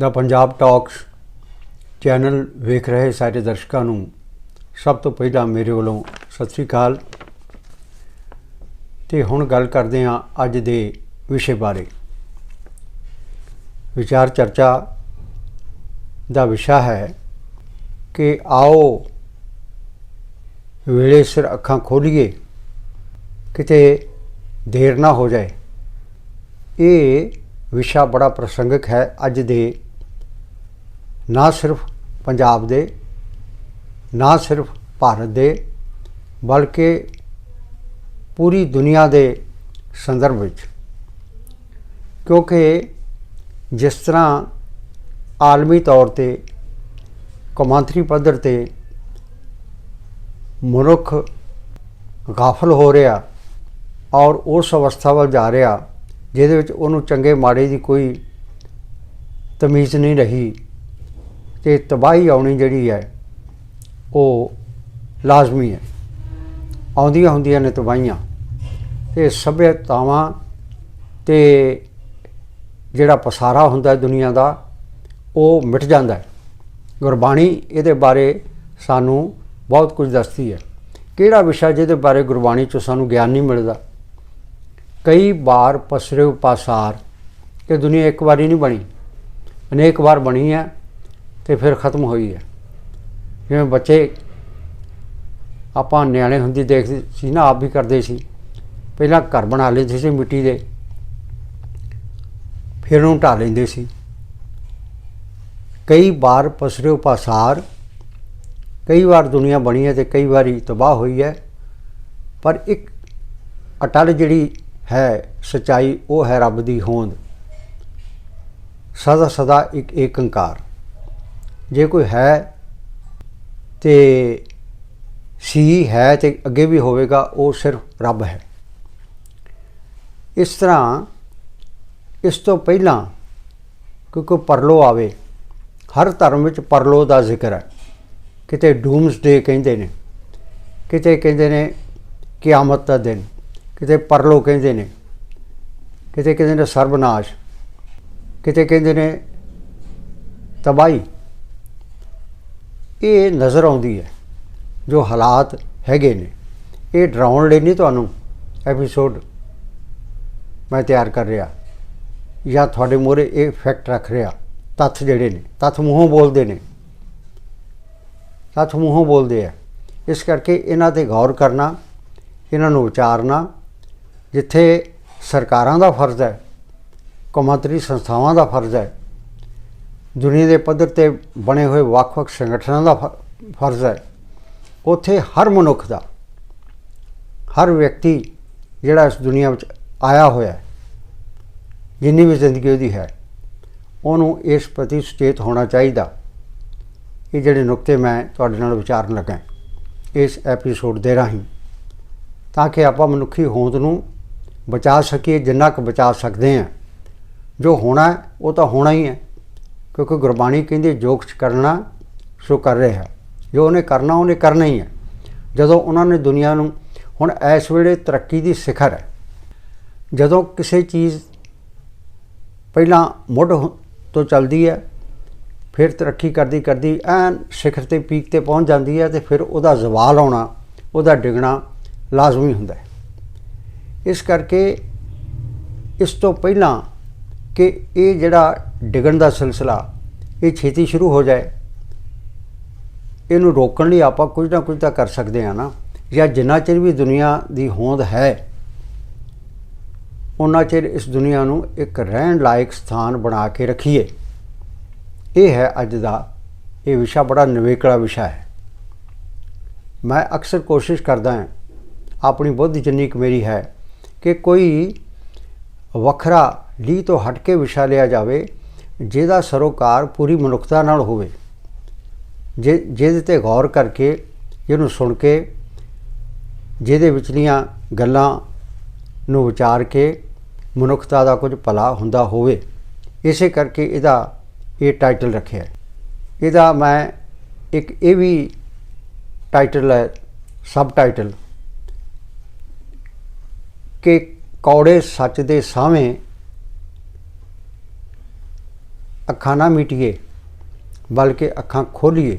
ਦਾ Punjab talks channel ਵੇਖ ਰਹੇ ਸਾਰੇ ਦਰਸ਼ਕਾਂ ਨੂੰ ਸਭ ਤੋਂ ਪਹਿਲਾਂ ਮੇਰੇ ਵੱਲੋਂ ਸਤਿ ਸ੍ਰੀ ਅਕਾਲ। ਤੇ ਹੁਣ ਗੱਲ ਕਰਦੇ ਹਾਂ ਅੱਜ ਦੇ ਵਿਸ਼ੇ ਬਾਰੇ। ਵਿਚਾਰ ਚਰਚਾ ਦਾ ਵਿਸ਼ਾ ਹੈ ਕਿ ਆਓ ਵੇਲੇ ਸਿਰ ਅੱਖਾਂ ਖੋਲੀਏ, ਕਿਤੇ ਦੇਰ ਨਾ ਹੋ ਜਾਏ। ਇਹ ਵਿਸ਼ਾ ਬੜਾ ਪ੍ਰਸੰਗਕ ਹੈ ਅੱਜ ਦੇ ਨਾ ਸਿਰਫ ਪੰਜਾਬ ਦੇ, ਨਾ ਸਿਰਫ ਭਾਰਤ ਦੇ, ਬਲਕਿ ਪੂਰੀ ਦੁਨੀਆ ਦੇ ਸੰਦਰਭ ਵਿੱਚ। ਕਿਉਂਕਿ ਜਿਸ ਤਰ੍ਹਾਂ ਆਲਮੀ ਤੌਰ ਤੇ, ਕੌਮਾਂਤਰੀ ਪੱਧਰ ਤੇ ਮਨੁੱਖ ਗਾਫਲ ਹੋ ਰਿਹਾ ਔਰ ਉਸ ਅਵਸਥਾ ਵੱਲ ਜਾ ਰਿਹਾ, ਜਿਹਦੇ ਵਿੱਚ ਉਹਨੂੰ ਚੰਗੇ ਮਾੜੇ ਦੀ ਕੋਈ ਤਮੀਜ਼ ਨਹੀਂ ਰਹੀ ਤੇ ਤਬਾਹੀ ਆਉਣੀ ਜਿਹੜੀ ਹੈ, ਉਹ ਲਾਜ਼ਮੀ ਹੈ। ਆਉਂਦੀਆਂ ਹੁੰਦੀਆਂ ਨੇ ਤਬਾਹੀਆਂ ਤੇ ਸਭਿਅਤਾਵਾਂ ਤੇ ਜਿਹੜਾ ਪਸਾਰਾ ਹੁੰਦਾ ਦੁਨੀਆ ਦਾ, ਉਹ ਮਿਟ ਜਾਂਦਾ ਹੈ। ਗੁਰਬਾਣੀ ਇਹਦੇ ਬਾਰੇ ਸਾਨੂੰ ਬਹੁਤ ਕੁਝ ਦੱਸਦੀ ਹੈ। ਕਿਹੜਾ ਵਿਸ਼ਾ ਜਿਹਦੇ ਬਾਰੇ ਗੁਰਬਾਣੀ ਚੋਂ ਸਾਨੂੰ ਗਿਆਨ ਨਹੀਂ ਮਿਲਦਾ? ਕਈ ਵਾਰ ਪਸਰੇ ਪਾਸਾਰ ਕਿ ਦੁਨੀਆ ਇੱਕ ਵਾਰੀ ਨਹੀਂ ਬਣੀ, ਅਨੇਕ ਵਾਰ ਬਣੀ ਹੈ। ਤੇ ਫਿਰ ਖਤਮ ਹੋਈ ਹੈ। ਜਿਵੇਂ ਬੱਚੇ ਆਪਾਂ ਨਿਆਣੇ ਹੁੰਦੀ ਦੇਖਦੇ ਸੀ ਨਾ, ਆਪ ਵੀ ਕਰਦੇ ਸੀ। ਪਹਿਲਾਂ ਘਰ ਬਣਾ ਲੈਂਦੇ ਸੀ ਮਿੱਟੀ ਦੇ। ਫਿਰ ਉਹਨੂੰ ਢਾ ਲੈਂਦੇ ਸੀ। ਕਈ ਵਾਰ ਪਸਰਿਓ ਪਾਸਾਰ ਕਈ ਵਾਰ ਦੁਨੀਆ ਬਣੀ ਹੈ ਤੇ ਕਈ ਵਾਰੀ ਤਬਾਹ ਹੋਈ ਹੈ। ਪਰ ਇੱਕ ਅਟਲ ਜਿਹੜੀ ਹੈ ਸਚਾਈ, ਉਹ ਹੈ ਰੱਬ ਦੀ ਹੋਂਦ। ਸਦਾ ਸਦਾ ਇੱਕ ਏਕੰਕਾਰ। ਜੇ ਕੋਈ ਹੈ ਤੇ ਸੀ ਹੈ ਤੇ ਅੱਗੇ ਵੀ ਹੋਵੇਗਾ, ਉਹ ਸਿਰਫ ਰੱਬ ਹੈ। ਇਸ ਤਰ੍ਹਾਂ ਇਸ ਤੋਂ ਪਹਿਲਾਂ ਕਿਉਂਕਿ ਪਰਲੋ ਆਵੇ, ਹਰ ਧਰਮ ਵਿੱਚ ਪਰਲੋ ਦਾ ਜ਼ਿਕਰ ਹੈ। ਕਿਤੇ ਡੂਮਸਡੇ ਕਹਿੰਦੇ ਨੇ, ਕਿਤੇ ਕਹਿੰਦੇ ਨੇ ਕਿਆਮਤ ਦਾ ਦਿਨ, ਕਿਤੇ ਪਰਲੋ ਕਹਿੰਦੇ ਨੇ, ਕਿਤੇ ਕਹਿੰਦੇ ਨੇ ਸਰਬਨਾਸ਼, ਕਿਤੇ ਕਹਿੰਦੇ ਨੇ ਤਬਾਈ ਇਹ ਨਜ਼ਰ ਆਉਂਦੀ ਹੈ, ਜੋ ਹਾਲਾਤ ਹੈਗੇ ਨੇ। ਇਹ ਡਰਾਉਣ ਲਈ ਨਹੀਂ ਤੁਹਾਨੂੰ ਐਪੀਸੋਡ ਮੈਂ ਤਿਆਰ ਕਰ ਰਿਹਾ, ਜਾਂ ਤੁਹਾਡੇ ਮੂਹਰੇ ਇਹ ਫੈਕਟ ਰੱਖ ਰਿਹਾ, ਤੱਥ ਜਿਹੜੇ ਨੇ, ਤੱਥ ਮੂੰਹੋਂ ਬੋਲਦੇ ਨੇ। ਤੱਥ ਮੂੰਹੋਂ ਬੋਲਦੇ ਆ। ਇਸ ਕਰਕੇ ਇਹਨਾਂ ਤੇ ਗੌਰ ਕਰਨਾ, ਇਹਨਾਂ ਨੂੰ ਵਿਚਾਰਨਾ ਜਿੱਥੇ ਸਰਕਾਰਾਂ ਦਾ ਫਰਜ਼ ਹੈ, ਕੌਮਾਂਤਰੀ ਸੰਸਥਾਵਾਂ ਦਾ ਫਰਜ਼ ਹੈ ਦੁਨੀਆ ਦੇ ਪੱਧਰ ਤੇ ਬਣੇ ਹੋਏ ਵੱਖ-ਵੱਖ ਸੰਗਠਨਾਂ ਦਾ ਫ- ਫਰਜ਼ ਹੈ। ਉੱਥੇ ਹਰ ਮਨੁੱਖ ਦਾ, ਹਰ ਵਿਅਕਤੀ ਜਿਹੜਾ ਇਸ ਦੁਨੀਆ ਵਿੱਚ ਆਇਆ ਹੋਇਆ ਹੈ, ਜਿੰਨੀ ਵੀ ਜ਼ਿੰਦਗੀ ਉਹਦੀ ਹੈ, ਉਹਨੂੰ ਇਸ ਪ੍ਰਤੀ ਸੁਚੇਤ ਹੋਣਾ ਚਾਹੀਦਾ। ਇਹ ਜਿਹੜੇ ਨੁਕਤੇ ਮੈਂ ਤੁਹਾਡੇ ਨਾਲ ਵਿਚਾਰਨ ਲੱਗਾ ਇਸ ਐਪੀਸੋਡ ਦੇ ਰਾਹੀਂ, ਤਾਂ ਕਿ ਆਪਾਂ ਮਨੁੱਖੀ ਹੋਂਦ ਨੂੰ ਬਚਾ ਸਕੀਏ, ਜਿੰਨਾ ਕੁ ਬਚਾ ਸਕਦੇ ਹਾਂ। ਜੋ ਹੋਣਾ ਉਹ ਤਾਂ ਹੋਣਾ ਹੀ ਹੈ। ਕਿਉਂਕਿ ਗੁਰਬਾਣੀ ਕਹਿੰਦੀ ਜੋ ਕੁਛ ਕਰਨਾ ਸੋ ਕਰ ਰਿਹਾ ਜੋ ਉਹਨੇ ਕਰਨਾ ਉਹਨੇ ਕਰਨਾ ਹੀ ਹੈ। ਜਦੋਂ ਉਹਨਾਂ ਨੇ ਦੁਨੀਆ ਨੂੰ, ਹੁਣ ਇਸ ਵੇਲੇ ਤਰੱਕੀ ਦੀ ਸਿਖਰ ਹੈ। ਜਦੋਂ ਕਿਸੇ ਚੀਜ਼ ਪਹਿਲਾਂ ਮੁੱਢ ਤੋਂ ਚੱਲਦੀ ਹੈ, ਫਿਰ ਤਰੱਕੀ ਕਰਦੀ ਕਰਦੀ ਐਨ ਸਿਖਰ ਤੇ, ਪੀਕ ਤੇ ਪਹੁੰਚ ਜਾਂਦੀ ਹੈ ਤੇ ਫਿਰ ਉਹਦਾ ਜ਼ਵਾਲ ਆਉਣਾ, ਉਹਦਾ ਡਿੱਗਣਾ ਲਾਜ਼ਮੀ ਹੁੰਦਾ ਹੈ। ਇਸ ਕਰਕੇ ਇਸ ਤੋਂ ਪਹਿਲਾਂ ਕਿ ਇਹ ਜਿਹੜਾ ਡਿੱਗਣ ਦਾ ਸਿਲਸਿਲਾ, ਇਹ ਛੇਤੀ ਸ਼ੁਰੂ ਹੋ ਜਾਏ, ਇਹਨੂੰ ਰੋਕਣ ਲਈ ਆਪਾਂ ਕੁਝ ਨਾ ਕੁਝ ਤਾਂ ਕਰ ਸਕਦੇ ਹਾਂ ਨਾ, ਜਾਂ ਜਿੰਨਾ ਚਿਰ ਵੀ ਦੁਨੀਆ ਦੀ ਹੋਂਦ ਹੈ ਉਹਨਾਂ ਚਿਰ ਇਸ ਦੁਨੀਆ ਨੂੰ ਇੱਕ ਰਹਿਣ ਲਾਇਕ ਸਥਾਨ ਬਣਾ ਕੇ ਰੱਖੀਏ। ਇਹ ਹੈ ਅੱਜ ਦਾ ਇਹ ਵਿਸ਼ਾ, ਬੜਾ ਨਿਵੇਕਲਾ ਵਿਸ਼ਾ ਹੈ। ਮੈਂ ਅਕਸਰ ਕੋਸ਼ਿਸ਼ ਕਰਦਾ ਹਾਂ, ਆਪਣੀ ਬੁੱਧ ਜਿੰਨੀ ਕੁ ਮੇਰੀ ਹੈ, ਕਿ ਕੋਈ ਵੱਖਰਾ ਲੀ ਤੋਂ ਹਟ ਕੇ ਵਿਸ਼ਾ ਲਿਆ ਜਾਵੇ, ਜਿਹਦਾ ਸਰੋਕਾਰ ਪੂਰੀ ਮਨੁੱਖਤਾ ਨਾਲ ਹੋਵੇ। ਜੇ, ਜਿਹਦੇ ਤੇ ਗੌਰ ਕਰਕੇ ਇਹਨੂੰ ਸੁਣ ਕੇ, ਜਿਹਦੇ ਵਿਚਲੀਆਂ ਗੱਲਾਂ ਨੂੰ ਵਿਚਾਰ ਕੇ ਮਨੁੱਖਤਾ ਦਾ ਕੁਝ ਭਲਾ ਹੁੰਦਾ ਹੋਵੇ, ਇਸੇ ਕਰਕੇ ਇਹਦਾ ਇਹ ਟਾਈਟਲ ਰੱਖਿਆ ਇਹਦਾ ਮੈਂ ਇੱਕ ਇਹ ਵੀ ਟਾਈਟਲ ਹੈ ਸਬ ਟਾਈਟਲ ਕਿ ਕੌੜੇ ਸੱਚ ਦੇ ਸਾਹਵੇਂ ਅੱਖਾਂ ਨਾ ਮੀਟੀਏ, ਬਲਕਿ ਅੱਖਾਂ ਖੋਲੀਏ।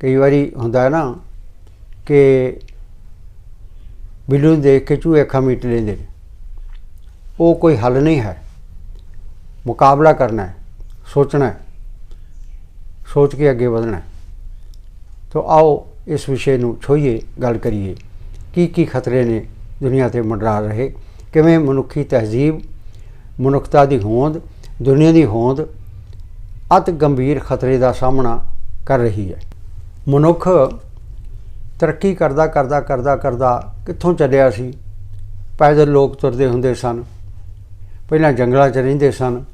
ਕਈ ਵਾਰੀ ਹੁੰਦਾ ਹੈ ਨਾ ਕਿ ਬਿੱਲੂ ਨੂੰ ਦੇਖ ਕੇ ਚੂਹੇ ਅੱਖਾਂ ਮੀਟ ਲੈਂਦੇ ਨੇ। ਉਹ ਕੋਈ ਹੱਲ ਨਹੀਂ ਹੈ। ਮੁਕਾਬਲਾ ਕਰਨਾ ਹੈ, ਸੋਚਣਾ ਹੈ, ਸੋਚ ਕੇ ਅੱਗੇ ਵਧਣਾ ਹੈ। ਤੋ ਆਓ ਇਸ ਵਿਸ਼ੇ ਨੂੰ ਛੋਈਏ, ਗੱਲ ਕਰੀਏ। ਕੀ ਕੀ ਖਤਰੇ ਨੇ ਦੁਨੀਆ ਤੇ ਮੰਡਰਾ ਰਹੇ? ਕਿਵੇਂ ਮਨੁੱਖੀ ਤਹਿਜ਼ੀਬ ਮਨੁੱਖਤਾ ਦੀ ਹੋਂਦ, ਦੁਨੀਆ ਦੀ ਹੋਂਦ ਅਤ ਗੰਭੀਰ ਖਤਰੇ ਦਾ ਸਾਹਮਣਾ ਕਰ ਰਹੀ ਹੈ। ਮਨੁੱਖ ਤਰੱਕੀ ਕਰਦਾ ਕਰਦਾ ਕਰਦਾ ਕਰਦਾ ਕਿੱਥੋਂ ਚੱਲਿਆ ਸੀ? ਪੈਦਲ ਲੋਕ ਤੁਰਦੇ ਹੁੰਦੇ ਸਨ। ਪਹਿਲਾਂ ਜੰਗਲਾਂ 'ਚ ਰਹਿੰਦੇ ਸਨ।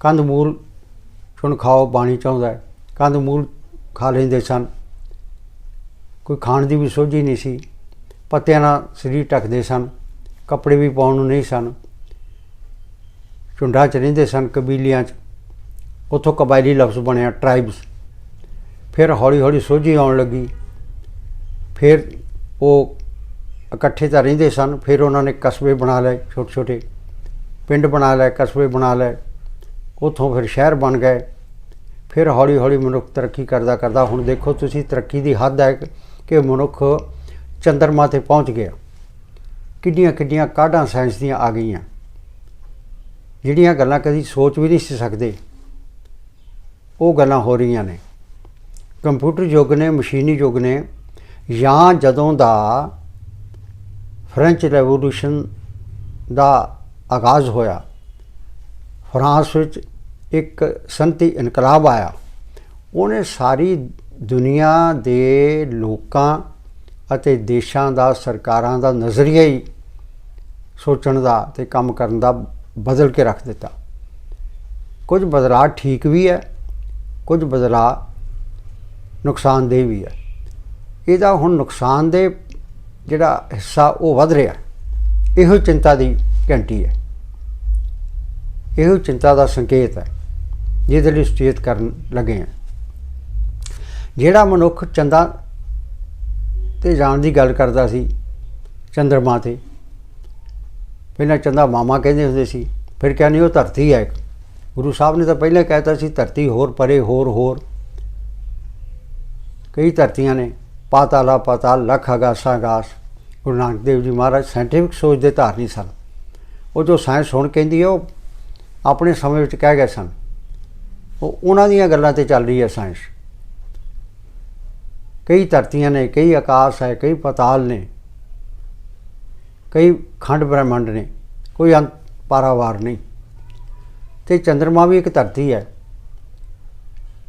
ਕੰਦ ਮੂਲ ਚੁਣ ਖਾਓ ਪਾਣੀ ਚਾਹੁੰਦਾ ਹੈ। ਕੰਦ ਮੂਲ ਖਾ ਲੈਂਦੇ ਸਨ। ਕੋਈ ਖਾਣ ਦੀ ਵੀ ਸੋਝੀ ਨਹੀਂ ਸੀ। ਪੱਤਿਆਂ ਨਾਲ ਸਰੀਰ ਢੱਕਦੇ ਸਨ। ਕੱਪੜੇ ਵੀ ਪਾਉਣ ਨੂੰ ਨਹੀਂ ਸਨ। ਝੁੰਡਾਂ 'ਚ ਰਹਿੰਦੇ ਸਨ ਕਬੀਲਿਆਂ 'ਚ। ਉੱਥੋਂ ਕਬਾਇਲੀ ਲਫ਼ਜ਼ ਬਣਿਆ ਟ੍ਰਾਈਬਸ ਫਿਰ ਹੌਲੀ ਹੌਲੀ ਸੋਝੀ ਆਉਣ ਲੱਗੀ। ਫਿਰ ਉਹ ਇਕੱਠੇ ਤਾਂ ਰਹਿੰਦੇ ਸਨ, ਫਿਰ ਉਹਨਾਂ ਨੇ ਕਸਬੇ ਬਣਾ ਲਏ ਛੋਟੇ ਛੋਟੇ ਪਿੰਡ ਬਣਾ ਲਏ, ਕਸਬੇ ਬਣਾ ਲਏ। ਉੱਥੋਂ ਫਿਰ ਸ਼ਹਿਰ ਬਣ ਗਏ। ਫਿਰ ਹੌਲੀ ਹੌਲੀ ਮਨੁੱਖ ਤਰੱਕੀ ਕਰਦਾ ਕਰਦਾ, ਹੁਣ ਦੇਖੋ ਤੁਸੀਂ ਤਰੱਕੀ ਦੀ ਹੱਦ ਹੈ ਕਿ ਮਨੁੱਖ ਚੰਦਰਮਾ ਤੇ ਪਹੁੰਚ ਗਿਆ। ਕਿੰਨੀਆਂ ਕਿੰਨੀਆਂ ਕਾਢਾਂ ਸਾਇੰਸ ਦੀਆਂ ਆ ਗਈਆਂ। ਜਿਹੜੀਆਂ ਗੱਲਾਂ ਕਦੀ ਸੋਚ ਵੀ ਨਹੀਂ ਸੀ ਸਕਦੇ, ਉਹ ਗੱਲਾਂ ਹੋ ਰਹੀਆਂ ਨੇ। ਕੰਪਿਊਟਰ ਯੁੱਗ ਨੇ, ਮਸ਼ੀਨੀ ਯੁੱਗ ਨੇ, ਜਾਂ ਜਦੋਂ ਦਾ ਫ੍ਰੈਂਚ ਰੈਵੋਲੂਸ਼ਨ ਦਾ ਆਗਾਜ਼ ਹੋਇਆ, ਫਰਾਂਸ ਵਿੱਚ ਇੱਕ ਸੰਤੀ ਇਨਕਲਾਬ ਆਇਆ। ਉਹਨੇ ਸਾਰੀ ਦੁਨੀਆ ਦੇ ਲੋਕਾਂ ਅਤੇ ਦੇਸ਼ਾਂ ਦਾ, ਸਰਕਾਰਾਂ ਦਾ ਨਜ਼ਰੀਆ ਹੀ ਸੋਚਣ ਦਾ ਤੇ ਕੰਮ ਕਰਨ ਦਾ ਬਦਲ ਕੇ ਰੱਖ ਦਿੱਤਾ। ਕੁਝ ਬਦਲਾਅ ਠੀਕ ਵੀ ਹੈ, ਕੁਝ ਬਦਲਾਅ ਨੁਕਸਾਨਦੇਹ ਵੀ ਹੈ। ਇਹਦਾ ਹੁਣ ਨੁਕਸਾਨਦੇਹ ਜਿਹੜਾ ਹਿੱਸਾ ਉਹ ਵੱਧ ਰਿਹਾ ਇਹੋ ਚਿੰਤਾ ਦੀ ਘੰਟੀ ਹੈ। ਇਹੋ ਚਿੰਤਾ ਦਾ ਸੰਕੇਤ ਹੈ, ਜਿਹਦੇ ਲਈ ਸੁਚੇਤ ਕਰਨ ਲੱਗੇ ਹਾਂ। ਜਿਹੜਾ ਮਨੁੱਖ ਚੰਦਾ ਤੇ ਜਾਣ ਦੀ ਗੱਲ ਕਰਦਾ ਸੀ, ਚੰਦਰਮਾ ਤੇ ਪਹਿਲਾਂ ਚੰਦਾ ਮਾਮਾ ਕਹਿੰਦੇ ਹੁੰਦੇ ਸੀ, ਫਿਰ ਕਹਿੰਦੇ ਉਹ ਧਰਤੀ ਹੈ ਇੱਕ। ਗੁਰੂ ਸਾਹਿਬ ਨੇ ਤਾਂ ਪਹਿਲਾਂ ਕਹਿਤਾ ਸੀ, ਧਰਤੀ ਹੋਰ ਪਰੇ, ਹੋਰ ਹੋਰ। ਕਈ ਧਰਤੀਆਂ ਨੇ, ਪਾਤਾਲਾ, ਪਾਤਾਲ, ਲੱਖ ਆਗਾਸਾਂ ਅਗਾਸ ਗੁਰੂ ਨਾਨਕ ਦੇਵ ਜੀ ਮਹਾਰਾਜ ਸਾਇੰਟੀਫਿਕ ਸੋਚ ਦੇ ਧਾਰਨੀ ਸਨ। ਉਹ ਜੋ ਸਾਇੰਸ ਹੁਣ ਕਹਿੰਦੀ ਹੈ, ਉਹ ਆਪਣੇ ਸਮੇਂ ਵਿੱਚ ਕਹਿ ਗਏ ਸਨ। ਉਹ ਉਹਨਾਂ ਦੀਆਂ ਗੱਲਾਂ ਤੇ ਚੱਲ ਰਹੀ ਹੈ ਸਾਇੰਸ ਕਈ ਧਰਤੀਆਂ ਨੇ, ਕਈ ਆਕਾਸ਼ ਹੈ, ਕਈ ਪਤਾਲ ਨੇ। ਕਈ ਖੰਡ ਬ੍ਰਹਿਮੰਡ ਨੇ, ਕੋਈ ਅੰਤ ਪਾਰਾਵਾਰ ਨਹੀਂ। ਤੇ ਚੰ드ਰਮਾ ਵੀ ਇੱਕ ਧਰਤੀ ਹੈ।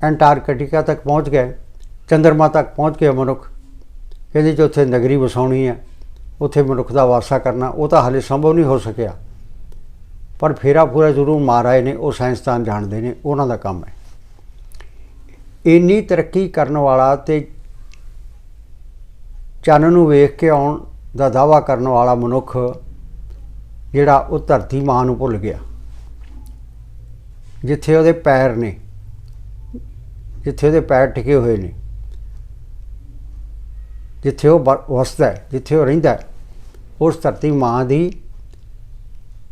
ਐਂਟਾਰਕਟਿਕਾ ਤੱਕ ਪਹੁੰਚ ਗਏ ਚੰ드ਰਮਾ ਤੱਕ ਪਹੁੰਚ ਗਿਆ ਮਨੁੱਖ। ਕਹਿੰਦੇ ਜੇ ਉੱਥੇ ਨਗਰੀ ਵਸਾਉਣੀ ਹੈ, ਉੱਥੇ ਮਨੁੱਖ ਦਾ ਵਾਸਾ ਕਰਨਾ, ਉਹ ਤਾਂ ਹਾਲੇ ਸੰਭਵ ਨਹੀਂ ਹੋ ਸਕਿਆ। ਪਰ ਫੇਰਾ ਪੂਰਾ ਜ਼ਰੂਰ ਮਾਰ ਆਏ ਨੇ, ਉਹ ਸਾਇੰਸਦਾਨ ਜਾਣਦੇ ਨੇ, ਉਹਨਾਂ ਦਾ ਕੰਮ ਹੈ। ਇੰਨੀ ਤਰੱਕੀ ਕਰਨ ਵਾਲਾ ਤੇ ਚੰਨ ਨੂੰ ਵੇਖ ਕੇ ਆਉਣ ਦਾ ਦਾਵਾ ਕਰਨ ਵਾਲਾ ਮਨੁੱਖ ਜਿਹੜਾ ਉਹ ਧਰਤੀ ਮਾਂ ਨੂੰ ਭੁੱਲ ਗਿਆ। ਜਿੱਥੇ ਉਹਦੇ ਪੈਰ ਨੇ, ਜਿੱਥੇ ਉਹਦੇ ਪੈਰ ਟਿਕੇ ਹੋਏ ਨੇ, ਜਿੱਥੇ ਉਹ ਵਸਦਾ ਜਿੱਥੇ ਉਹ ਰਹਿੰਦਾ ਉਸ ਧਰਤੀ ਮਾਂ ਦੀ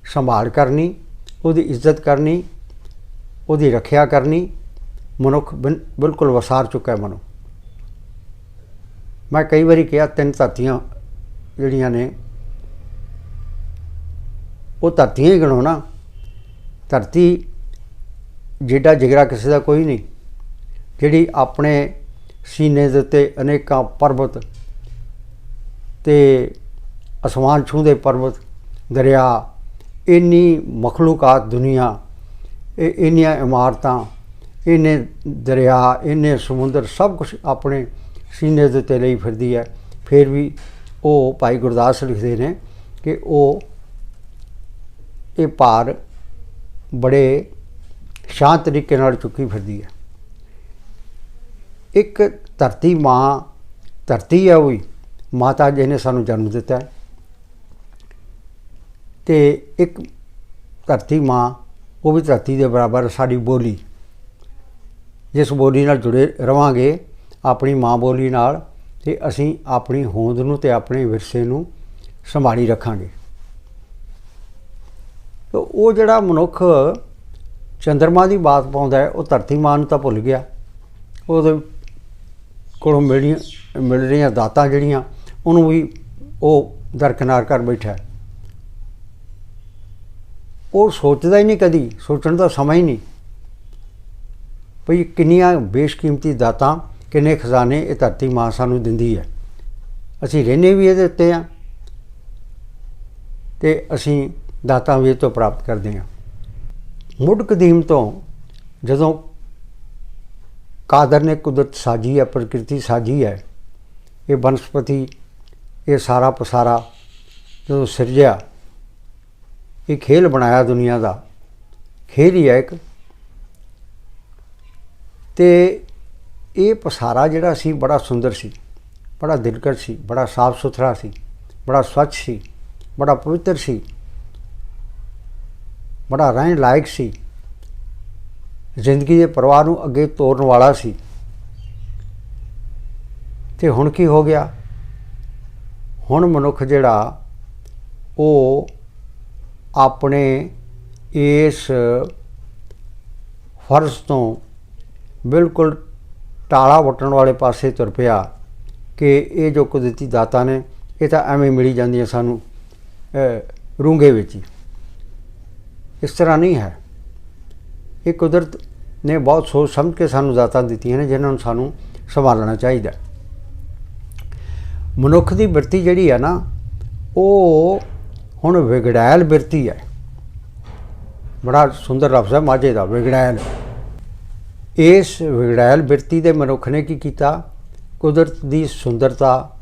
ਸੰਭਾਲ ਕਰਨੀ, ਉਹਦੀ ਇੱਜ਼ਤ ਕਰਨੀ, ਉਹਦੀ ਰੱਖਿਆ ਕਰਨੀ ਮਨੁੱਖ ਬਿਨ- ਬਿਲਕੁਲ ਵਸਾਰ ਚੁੱਕਾ ਹੈ ਮਨੁੱਖ। ਮੈਂ ਕਈ ਵਾਰੀ ਕਿਹਾ, ਤਿੰਨ ਧਰਤੀਆਂ ਜਿਹੜੀਆਂ ਨੇ, ਉਹ ਧਰਤੀਆਂ ਹੀ ਗਣੋ ਨਾ। ਧਰਤੀ ਜਿਹੜਾ ਜਿਗਰਾ ਕਿਸੇ ਦਾ ਕੋਈ ਨਹੀਂ। ਜਿਹੜੀ ਆਪਣੇ ਸੀਨੇ ਦੇ ਉੱਤੇ ਅਨੇਕਾਂ ਪਰਬਤ ਤੇ ਅਸਮਾਨ ਛੂੰਦੇ ਪਰਬਤ, ਦਰਿਆ, ਇੰਨੀ ਮਖਲੂਕਾਤ ਦੁਨੀਆ, ਇਹ ਇੰਨੀਆਂ ਇਮਾਰਤਾਂ, ਇੰਨੇ ਦਰਿਆ, ਇੰਨੇ ਸਮੁੰਦਰ, ਸਭ ਕੁਝ ਆਪਣੇ ਸੀਨੇ ਦੇ ਉੱਤੇ ਲਈ ਫਿਰਦੀ ਹੈ। ਫਿਰ ਵੀ ਉਹ ਭਾਈ ਗੁਰਦਾਸ ਲਿਖਦੇ ਨੇ ਕਿ ਉਹ ਇਹ ਭਾਰ ਬੜੇ ਸ਼ਾਂਤ ਤਰੀਕੇ ਨਾਲ ਚੁੱਕੀ ਫਿਰਦੀ ਹੈ। ਇੱਕ ਧਰਤੀ ਮਾਂ ਧਰਤੀ ਹੈ ਉਹ ਹੀ ਮਾਤਾ ਜੀ ਨੇ ਸਾਨੂੰ ਜਨਮ ਦਿੱਤਾ ਹੈ। ਤੇ ਇੱਕ ਧਰਤੀ ਮਾਂ, ਉਹ ਵੀ ਧਰਤੀ ਦੇ ਬਰਾਬਰ ਸਾਡੀ ਬੋਲੀ। ਜਿਸ ਬੋਲੀ ਨਾਲ ਜੁੜੇ ਰਵਾਂਗੇ, ਆਪਣੀ ਮਾਂ ਬੋਲੀ ਨਾਲ ਤੇ ਅਸੀਂ ਆਪਣੀ ਹੋਂਦ ਨੂੰ ਤੇ ਆਪਣੇ ਵਿਰਸੇ ਨੂੰ ਸੰਭਾਲੀ ਰੱਖਾਂਗੇ। ਤਾਂ ਉਹ ਜਿਹੜਾ ਮਨੁੱਖ ਚੰਦਰਮਾ ਦੀ ਬਾਤ ਪਾਉਂਦਾ ਹੈ, ਉਹ ਧਰਤੀ ਮਾਂ ਨੂੰ ਤਾਂ ਭੁੱਲ ਗਿਆ। ਉਹਦੇ ਕੋਲੋਂ ਮਿਲੀਆਂ ਮਿਲ ਰਹੀਆਂ ਦਾਤਾਂ ਜਿਹੜੀਆਂ, ਉਹਨੂੰ ਵੀ ਉਹ ਦਰਕਨਾਰ ਕਰ ਬੈਠਾ ਹੈ। ਉਹ ਸੋਚਦਾ ਹੀ ਨਹੀਂ ਕਦੀ, ਸੋਚਣ ਦਾ ਸਮਾਂ ਹੀ ਨਹੀਂ। ਭਈ ਕਿੰਨੀਆਂ ਬੇਸ਼ਕੀਮਤੀ ਦਾਤਾਂ ਕਿੰਨੇ ਖਜ਼ਾਨੇ ਇਹ ਧਰਤੀ ਮਾਂ ਸਾਨੂੰ ਦਿੰਦੀ ਹੈ। ਅਸੀਂ ਰਹਿੰਦੇ ਵੀ ਇਹਦੇ ਉੱਤੇ ਆ ਤੇ ਅਸੀਂ ਦਾਤਾਂ ਵੀ ਇਹ ਤੋਂ ਪ੍ਰਾਪਤ ਕਰਦੇ ਹਾਂ। ਮੁੱਢ ਕਦੀਮ ਤੋਂ ਜਦੋਂ ਕਾਦਰ ਨੇ ਕੁਦਰਤ ਸਾਜੀ ਹੈ, ਪ੍ਰਕਿਰਤੀ ਸਾਜੀ ਹੈ, ਇਹ ਬਨਸਪਤੀ, ਇਹ ਸਾਰਾ ਪਸਾਰਾ ਜਦੋਂ ਸਿਰਜਿਆ, ਇਹ ਖੇਲ ਬਣਾਇਆ ਦੁਨੀਆ ਦਾ। ਖੇਲ ਹੀ ਹੈ ਇੱਕ। ਤੇ ਇਹ ਪਸਾਰਾ ਜਿਹੜਾ ਸੀ, ਬੜਾ ਸੁੰਦਰ ਸੀ, ਬੜਾ ਦਿਲਕਸ਼ ਸੀ, ਬੜਾ ਸਾਫ਼ ਸੁਥਰਾ ਸੀ, ਬੜਾ ਸਵੱਛ ਸੀ, ਬੜਾ ਪਵਿੱਤਰ ਸੀ, ਬੜਾ ਰਹਿਣ ਲਾਇਕ ਸੀ, ਜ਼ਿੰਦਗੀ ਦੇ ਪਰਿਵਾਰ ਨੂੰ ਅੱਗੇ ਤੋਰਨ ਵਾਲਾ ਸੀ। ਤੇ ਹੁਣ ਕੀ ਹੋ ਗਿਆ? ਹੁਣ ਮਨੁੱਖ ਜਿਹੜਾ, ਉਹ ਆਪਣੇ ਇਸ ਫਰਜ਼ ਤੋਂ ਬਿਲਕੁਲ ਟਾਲਾ ਵਟਣ ਵਾਲੇ ਪਾਸੇ ਤੁਰ ਪਿਆ ਕਿ ਇਹ ਜੋ ਕੁਦਰਤੀ ਦਾਤਾ ਨੇ ਇਹ ਤਾਂ ਐਵੇਂ ਮਿਲੀ ਜਾਂਦੀਆਂ ਸਾਨੂੰ ਅਹ, ਰੂੰਗੇ ਵਿੱਚ ਹੀ। ਇਸ ਤਰ੍ਹਾਂ ਨਹੀਂ ਹੈ। ਇਹ ਕੁਦਰਤ ਨੇ ਬਹੁਤ ਸੋਚ ਸਮਝ ਕੇ ਸਾਨੂੰ ਦਾਤਾਂ ਦਿੱਤੀਆਂ ਨੇ ਜਿਨ੍ਹਾਂ ਨੂੰ ਸਾਨੂੰ ਸੰਭਾਲਣਾ ਚਾਹੀਦਾ ਮਨੁੱਖ ਦੀ ਬਿਰਤੀ ਜਿਹੜੀ ਹੈ ਨਾ ਉਹ ਹੁਣ ਵਿਗੜੈਲ ਬਿਰਤੀ ਹੈ। ਬੜਾ ਸੁੰਦਰ ਲਫ਼ਜ਼ ਹੈ ਮਾਝੇ ਦਾ ਵਿਗੜੈਲ। ਇਸ ਵਿਗੜੈਲ ਬਿਰਤੀ ਦੇ ਮਨੁੱਖ ਨੇ ਕੀ ਕੀਤਾ? ਕੁਦਰਤ ਦੀ ਸੁੰਦਰਤਾ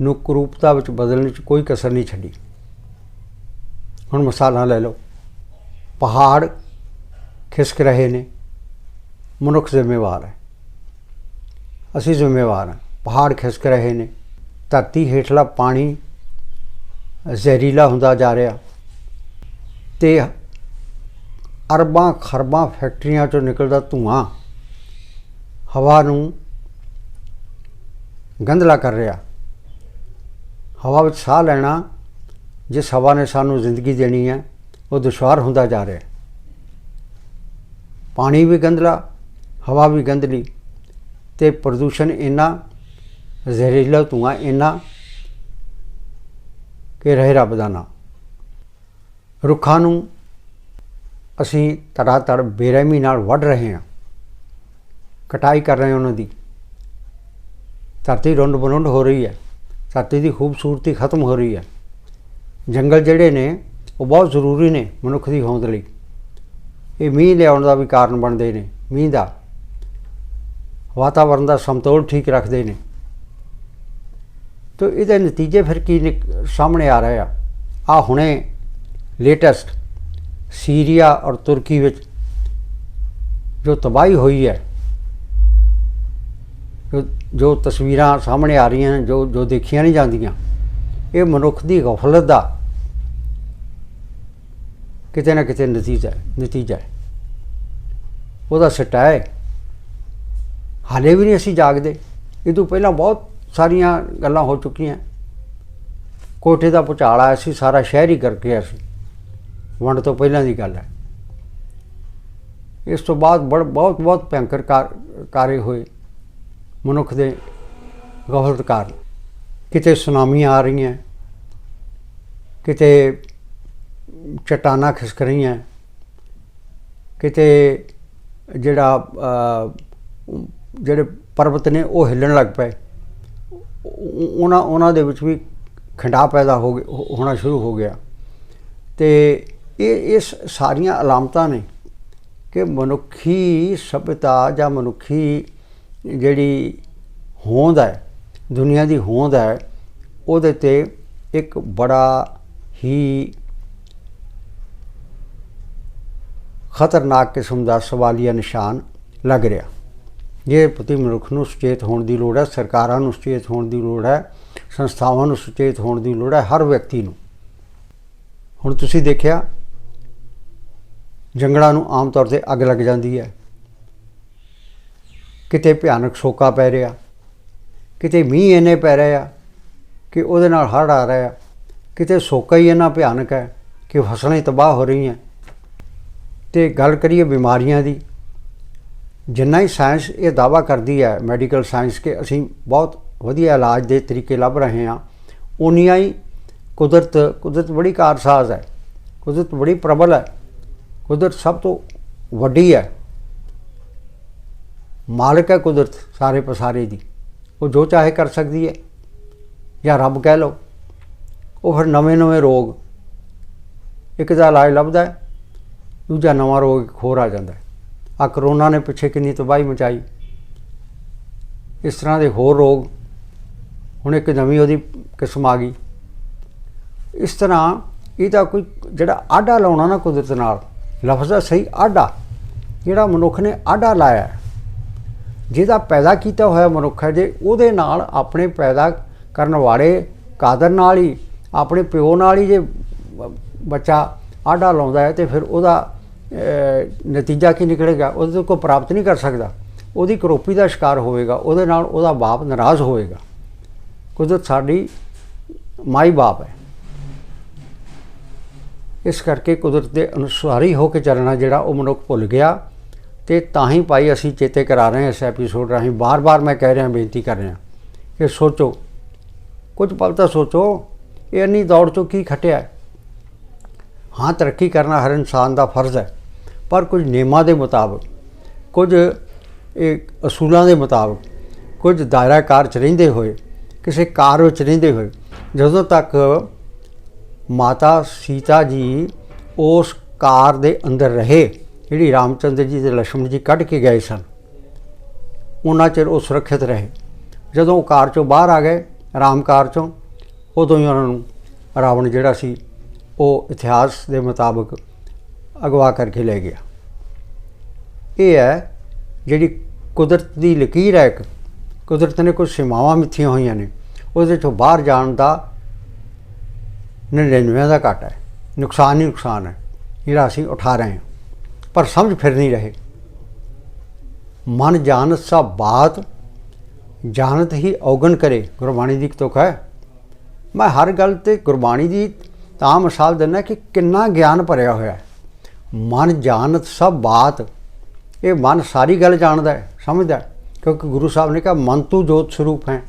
ਨੂੰ ਕਰੂਪਤਾ ਵਿੱਚ ਬਦਲਣ ਵਿੱਚ ਕੋਈ ਕਸਰ ਨਹੀਂ ਛੱਡੀ। ਹੁਣ ਮਿਸਾਲਾਂ ਲੈ ਲਓ। ਪਹਾੜ ਖਿਸਕ ਰਹੇ ਨੇ। ਮਨੁੱਖ ਜ਼ਿੰਮੇਵਾਰ ਹੈ। ਅਸੀਂ ਜ਼ਿੰਮੇਵਾਰ ਹਾਂ। ਪਹਾੜ ਖਿਸਕ ਰਹੇ ਨੇ। ਧਰਤੀ ਹੇਠਲਾ ਪਾਣੀ ਜ਼ਹਿਰੀਲਾ ਹੁੰਦਾ ਜਾ ਰਿਹਾ। ਤੇ ਅਰਬਾਂ ਖਰਬਾਂ ਫੈਕਟਰੀਆਂ ਚੋਂ ਨਿਕਲਦਾ ਧੂਆਂ ਹਵਾ ਨੂੰ ਗੰਧਲਾ ਕਰ ਰਿਹਾ। ਹਵਾ ਵਿੱਚ ਸਾਹ ਲੈਣਾ ਜਿਸ ਹਵਾ ਨੇ ਸਾਨੂੰ ਜ਼ਿੰਦਗੀ ਦੇਣੀ ਹੈ, ਉਹ ਦੁਸ਼ਵਾਰ ਹੁੰਦਾ ਜਾ ਰਿਹਾ। ਪਾਣੀ ਵੀ ਗੰਧਲਾ, ਹਵਾ ਵੀ ਗੰਧਲੀ ਤੇ ਪ੍ਰਦੂਸ਼ਣ ਇੰਨਾ, ਜ਼ਹਿਰੀਲਾ ਧੂਆਂ ਇੰਨਾ ਕਿ ਰਹੇ ਰੱਬ ਦਾ ਨਾ ਰੁੱਖਾਂ ਨੂੰ ਅਸੀਂ ਤੜਾ ਤੜ ਬੇਰਹਿਮੀ ਨਾਲ ਵੱਢ ਰਹੇ ਹਾਂ। ਕਟਾਈ ਕਰ ਰਹੇ ਹਾਂ ਉਹਨਾਂ ਦੀ। ਧਰਤੀ ਰੁੰਡ ਬਰੁੰਡ ਹੋ ਰਹੀ ਹੈ। ਧਰਤੀ ਦੀ ਖੂਬਸੂਰਤੀ ਖਤਮ ਹੋ ਰਹੀ ਹੈ। ਜੰਗਲ ਜਿਹੜੇ ਨੇ, ਉਹ ਬਹੁਤ ਜ਼ਰੂਰੀ ਨੇ ਮਨੁੱਖ ਦੀ ਹੋਂਦ ਲਈ। ਇਹ ਮੀਂਹ ਲਿਆਉਣ ਦਾ ਵੀ ਕਾਰਨ ਬਣਦੇ ਨੇ। ਮੀਂਹ ਦਾ ਵਾਤਾਵਰਣ ਦਾ ਸਮਤੋਲ ਠੀਕ ਰੱਖਦੇ ਨੇ। ਤੋ ਇਹਦੇ ਨਤੀਜੇ ਫਿਰ ਕੀ ਨਿਕ- ਸਾਹਮਣੇ ਆ ਰਹੇ ਆ। ਆ ਹੁਣੇ ਲੇਟੈਸਟ ਸੀਰੀਆ ਔਰ ਤੁਰਕੀ ਵਿੱਚ ਜੋ ਤਬਾਹੀ ਹੋਈ ਹੈ, ਜੋ ਜੋ ਤਸਵੀਰਾਂ ਸਾਹਮਣੇ ਆ ਰਹੀਆਂ ਨੇ ਜੋ ਜੋ ਦੇਖੀਆਂ ਨਹੀਂ ਜਾਂਦੀਆਂ, ਇਹ ਮਨੁੱਖ ਦੀ ਗਫਲਤ ਦਾ ਕਿਤੇ ਨਾ ਕਿਤੇ ਨਤੀਜਾ ਨਤੀਜਾ ਹੈ। ਉਹਦਾ ਸਟਾ ਹੈ। ਹਾਲੇ ਵੀ ਨਹੀਂ ਅਸੀਂ ਜਾਗਦੇ। ਇਹ ਤੋਂ ਪਹਿਲਾਂ ਬਹੁਤ ਸਾਰੀਆਂ ਗੱਲਾਂ ਹੋ ਚੁੱਕੀਆਂ। ਕੋਠੇ ਦਾ ਭੁਚਾਲ ਆਇਆ ਸੀ ਸਾਰਾ ਸ਼ਹਿਰ ਹੀ ਕਰਕੇ ਗਿਆ ਸੀ। ਵੰਡ ਤੋਂ ਪਹਿਲਾਂ ਦੀ ਗੱਲ ਹੈ ਇਸ ਤੋਂ ਬਾਅਦ ਬੜ ਬਹੁਤ ਬਹੁਤ ਭਿਅੰਕਰ ਕਾਰੇ ਹੋਏ ਮਨੁੱਖ ਦੇ ਗਫਲਤ ਕਾਰਨ ਕਿਤੇ ਸੁਨਾਮੀਆਂ ਆ ਰਹੀਆਂ ਕਿਤੇ ਚਟਾਨਾਂ ਖਿਸਕ ਰਹੀਆਂ ਕਿਤੇ ਜਿਹੜਾ ਜਿਹੜੇ ਪਰਬਤ ਨੇ ਉਹ ਹਿੱਲਣ ਲੱਗ ਪਏ ਉਹਨਾਂ ਉਹਨਾਂ ਦੇ ਵਿੱਚ ਵੀ ਖੰਡਾ ਪੈਦਾ ਹੋ ਗਿਆ ਹੋ- ਹੋਣਾ ਸ਼ੁਰੂ ਹੋ ਗਿਆ ਤੇ ਇਹ ਇਸ ਸਾਰੀਆਂ ਅਲਾਮਤਾਂ ਨੇ ਕਿ ਮਨੁੱਖੀ ਸਭਿਅਤਾ ਜਾਂ ਮਨੁੱਖੀ ਜਿਹੜੀ ਹੋਂਦ ਹੈ, ਦੁਨੀਆ ਦੀ ਹੋਂਦ ਹੈ, ਉਹਦੇ ਤੇ ਇੱਕ ਬੜਾ ਹੀ ਖਤਰਨਾਕ ਕਿਸਮ ਦਾ ਸਵਾਲੀਆ ਨਿਸ਼ਾਨ ਲੱਗ ਰਿਹਾ। ਇਹ ਪ੍ਰਤੀ ਮਨੁੱਖ ਨੂੰ ਸੁਚੇਤ ਹੋਣ ਦੀ ਲੋੜ ਹੈ, ਸਰਕਾਰਾਂ ਨੂੰ ਸੁਚੇਤ ਹੋਣ ਦੀ ਲੋੜ ਹੈ, ਸੰਸਥਾਵਾਂ ਨੂੰ ਸੁਚੇਤ ਹੋਣ ਦੀ ਲੋੜ ਹੈ, ਹਰ ਵਿਅਕਤੀ ਨੂੰ। ਹੁਣ ਤੁਸੀਂ ਦੇਖਿਆ ਜੰਗਲਾਂ ਨੂੰ ਆਮ ਤੌਰ ਤੇ ਅੱਗ ਲੱਗ ਜਾਂਦੀ ਹੈ। ਕਿਤੇ ਭਿਆਨਕ ਸੋਕਾ ਪੈ ਰਿਹਾ, ਕਿਤੇ ਮੀਂਹ ਇੰਨੇ ਪੈ ਰਹੇ ਆ ਕਿ ਉਹਦੇ ਨਾਲ ਹੜ੍ਹ ਆ ਰਿਹਾ ਕਿਤੇ ਸੋਕਾ ਹੀ ਇੰਨਾ ਭਿਆਨਕ ਹੈ ਕਿ ਫਸਲਾਂ ਤਬਾਹ ਹੋ ਰਹੀਆਂ। ਤੇ ਗੱਲ ਕਰੀਏ ਬਿਮਾਰੀਆਂ ਦੀ, ਜਿੰਨਾ ਹੀ ਸਾਇੰਸ ਇਹ ਦਾਵਾ ਕਰਦੀ ਹੈ, ਮੈਡੀਕਲ ਸਾਇੰਸ ਕਿ ਅਸੀਂ ਬਹੁਤ ਵਧੀਆ ਇਲਾਜ ਦੇ ਤਰੀਕੇ ਲੱਭ ਰਹੇ ਹਾਂ ਉਨੀਆਂ ਹੀ ਕੁਦਰਤ ਕੁਦਰਤ ਬੜੀ ਕਾਰਸਾਜ਼ ਹੈ, ਕੁਦਰਤ ਬੜੀ ਪ੍ਰਬਲ ਹੈ। ਕੁਦਰਤ ਸਭ ਤੋਂ ਵੱਡੀ ਹੈ। ਮਾਲਕ ਹੈ ਕੁਦਰਤ ਸਾਰੇ ਪਸਾਰੇ ਦੀ। ਉਹ ਜੋ ਚਾਹੇ ਕਰ ਸਕਦੀ ਹੈ। ਜਾਂ ਰੱਬ ਕਹਿ ਲਓ, ਉਹ ਫਿਰ ਨਵੇਂ ਨਵੇਂ ਰੋਗ, ਇੱਕ ਦਾ ਇਲਾਜ ਲੱਭਦਾ ਹੈ, ਦੂਜਾ ਨਵਾਂ ਰੋਗ ਇੱਕ ਹੋਰ ਆ ਜਾਂਦਾ ਹੈ। ਆ ਕਰੋਨਾ ਨੇ ਪਿੱਛੇ ਕਿੰਨੀ ਤਬਾਹੀ ਮਚਾਈ। ਇਸ ਤਰ੍ਹਾਂ ਦੇ ਹੋਰ ਰੋਗ ਹੁਣ ਇੱਕ ਨਵੀਂ ਉਹਦੀ ਕਿਸਮ ਆ ਗਈ। ਇਸ ਤਰ੍ਹਾਂ ਇਹ ਤਾਂ ਕੋਈ ਜਿਹੜਾ ਆਡਾ ਲਾਉਣਾ ਨਾ ਕੁਦਰਤ ਨਾਲ ਲਫ਼ਜ਼ ਦਾ ਸਹੀ ਆਡਾ ਜਿਹੜਾ ਮਨੁੱਖ ਨੇ ਆਡਾ ਲਾਇਆ ਜਿਹਦਾ ਪੈਦਾ ਕੀਤਾ ਹੋਇਆ ਮਨੁੱਖ ਹੈ ਜੇ ਉਹਦੇ ਨਾਲ ਆਪਣੇ ਪੈਦਾ ਕਰਨ ਵਾਲੇ ਕਾਦਰ ਨਾਲ ਹੀ, ਆਪਣੇ ਪਿਓ ਨਾਲ ਹੀ ਜੇ ਬੱਚਾ ਆਡਾ ਲਾਉਂਦਾ ਹੈ ਤੇ ਫਿਰ ਉਹਦਾ ਨਤੀਜਾ ਕੀ ਨਿਕਲੇਗਾ? ਉਹਦੇ ਤੋਂ ਕੋਈ ਪ੍ਰਾਪਤ ਨਹੀਂ ਕਰ ਸਕਦਾ। ਉਹਦੀ ਕਰੋਪੀ ਦਾ ਸ਼ਿਕਾਰ ਹੋਵੇਗਾ। ਉਹਦੇ ਨਾਲ ਉਹਦਾ ਬਾਪ ਨਾਰਾਜ਼ ਹੋਵੇਗਾ। ਕੁਦਰਤ ਸਾਡੀ ਮਾਈ ਬਾਪ ਹੈ। ਇਸ ਕਰਕੇ ਕੁਦਰਤ ਦੇ ਅਨੁਸਾਰੀ ਹੋ ਕੇ ਚੱਲਣਾ ਜਿਹੜਾ ਉਹ ਮਨੁੱਖ ਭੁੱਲ ਗਿਆ। ਤੇ ਤਾਂ ਹੀ ਭਾਈ ਅਸੀਂ ਚੇਤੇ ਕਰਾ ਰਹੇ ਹਾਂ ਇਸ ਐਪੀਸੋਡ ਰਾਹੀਂ। ਬਾਰ-ਬਾਰ ਮੈਂ ਕਹਿ ਰਿਹਾ, ਬੇਨਤੀ ਕਰ ਰਿਹਾ। ਕਿ ਸੋਚੋ। ਕੁਝ ਪਲ ਤਾਂ ਸੋਚੋ, ਇਹ ਇੰਨੀ ਦੌੜ ਤੋਂ ਕੀ ਖਟਿਆ ਹਾਂ, ਤਰੱਕੀ ਕਰਨਾ ਹਰ ਇਨਸਾਨ ਦਾ ਫਰਜ਼ ਹੈ, ਪਰ ਕੁਝ ਨਿਯਮਾਂ ਦੇ ਮੁਤਾਬਕ, ਕੁਝ ਇਹ ਅਸੂਲਾਂ ਦੇ ਮੁਤਾਬਕ, ਕੁਝ ਦਾਇਰਾਕਾਰ ਚ ਰਹਿੰਦੇ ਹੋਏ, ਕਿਸੇ ਕਾਰ ਵਿੱਚ ਰਹਿੰਦੇ ਹੋਏ, ਜਦੋਂ ਤੱਕ ਮਾਤਾ ਸੀਤਾ ਜੀ ਉਸ ਕਾਰ ਦੇ ਅੰਦਰ ਰਹੇ, ਜਿਹੜੀ ਰਾਮਚੰਦਰ ਜੀ ਤੇ ਲక్ష్ਮਣ ਜੀ ਕੱਢ ਕੇ ਗਏ ਸਨ। ਉਹਨਾਂ ਚਿਰ ਉਹ ਸੁਰੱਖਿਅਤ ਰਹੇ। ਜਦੋਂ ਉਹ ਕਾਰ ਚੋਂ ਬਾਹਰ ਆ ਗਏ, ਰਾਮ ਕਾਰ ਚੋਂ, ਉਦੋਂ ਹੀ ਉਹਨਾਂ ਨੂੰ ਰਾਵਣ ਜਿਹੜਾ ਸੀ, ਉਹ ਇਤਿਹਾਸ ਦੇ ਮੁਤਾਬਕ ਅਗਵਾ ਕਰਕੇ ਲੈ ਗਿਆ। ਇਹ ਹੈ, ਜਿਹੜੀ ਕੁਦਰਤ ਦੀ ਲਕੀਰ ਹੈ ਇੱਕ। ਕੁਦਰਤ ਨੇ ਕੁਝ ਸੀਮਾਵਾਂ ਮਿੱਥੀਆਂ ਹੋਈਆਂ ਨੇ। ਉਹਦੇ ਤੋਂ ਬਾਹਰ ਜਾਣ ਦਾ 99 ਦਾ ਘਾਟਾ ਹੈ। ਨੁਕਸਾਨ ਹੀ ਨੁਕਸਾਨ ਹੈ। ਜਿਹੜਾ ਅਸੀਂ ਉਠਾ ਰਹੇ ਹਾਂ। ਪਰ ਸਮਝ ਫਿਰ ਨਹੀਂ ਰਹੇ। ਮਨ ਜਾਣਤ ਸਭ ਬਾਤ, ਜਾਣਤ ਹੀ ਔਗਣ ਕਰੇ। ਗੁਰਬਾਣੀ ਦੀ ਇੱਕ ਤੁਕ ਹੈ। ਮੈਂ ਹਰ ਗੱਲ ਤੇ ਗੁਰਬਾਣੀ ਦੀ ਤਾਂ ਮਿਸਾਲ ਦਿੰਦਾ ਕਿ ਕਿੰਨਾ ਗਿਆਨ ਭਰਿਆ ਹੋਇਆ ਹੈ। ਮਨ ਜਾਣਤ ਸਭ ਬਾਤ, ਇਹ ਮਨ ਸਾਰੀ ਗੱਲ ਜਾਣਦਾ ਹੈ। ਸਮਝਦਾ ਹੈ। ਕਿਉਂਕਿ ਗੁਰੂ ਸਾਹਿਬ ਨੇ ਕਿਹਾ, ਮਨ ਤੂੰ ਜੋਤ ਸਰੂਪ ਹੈ।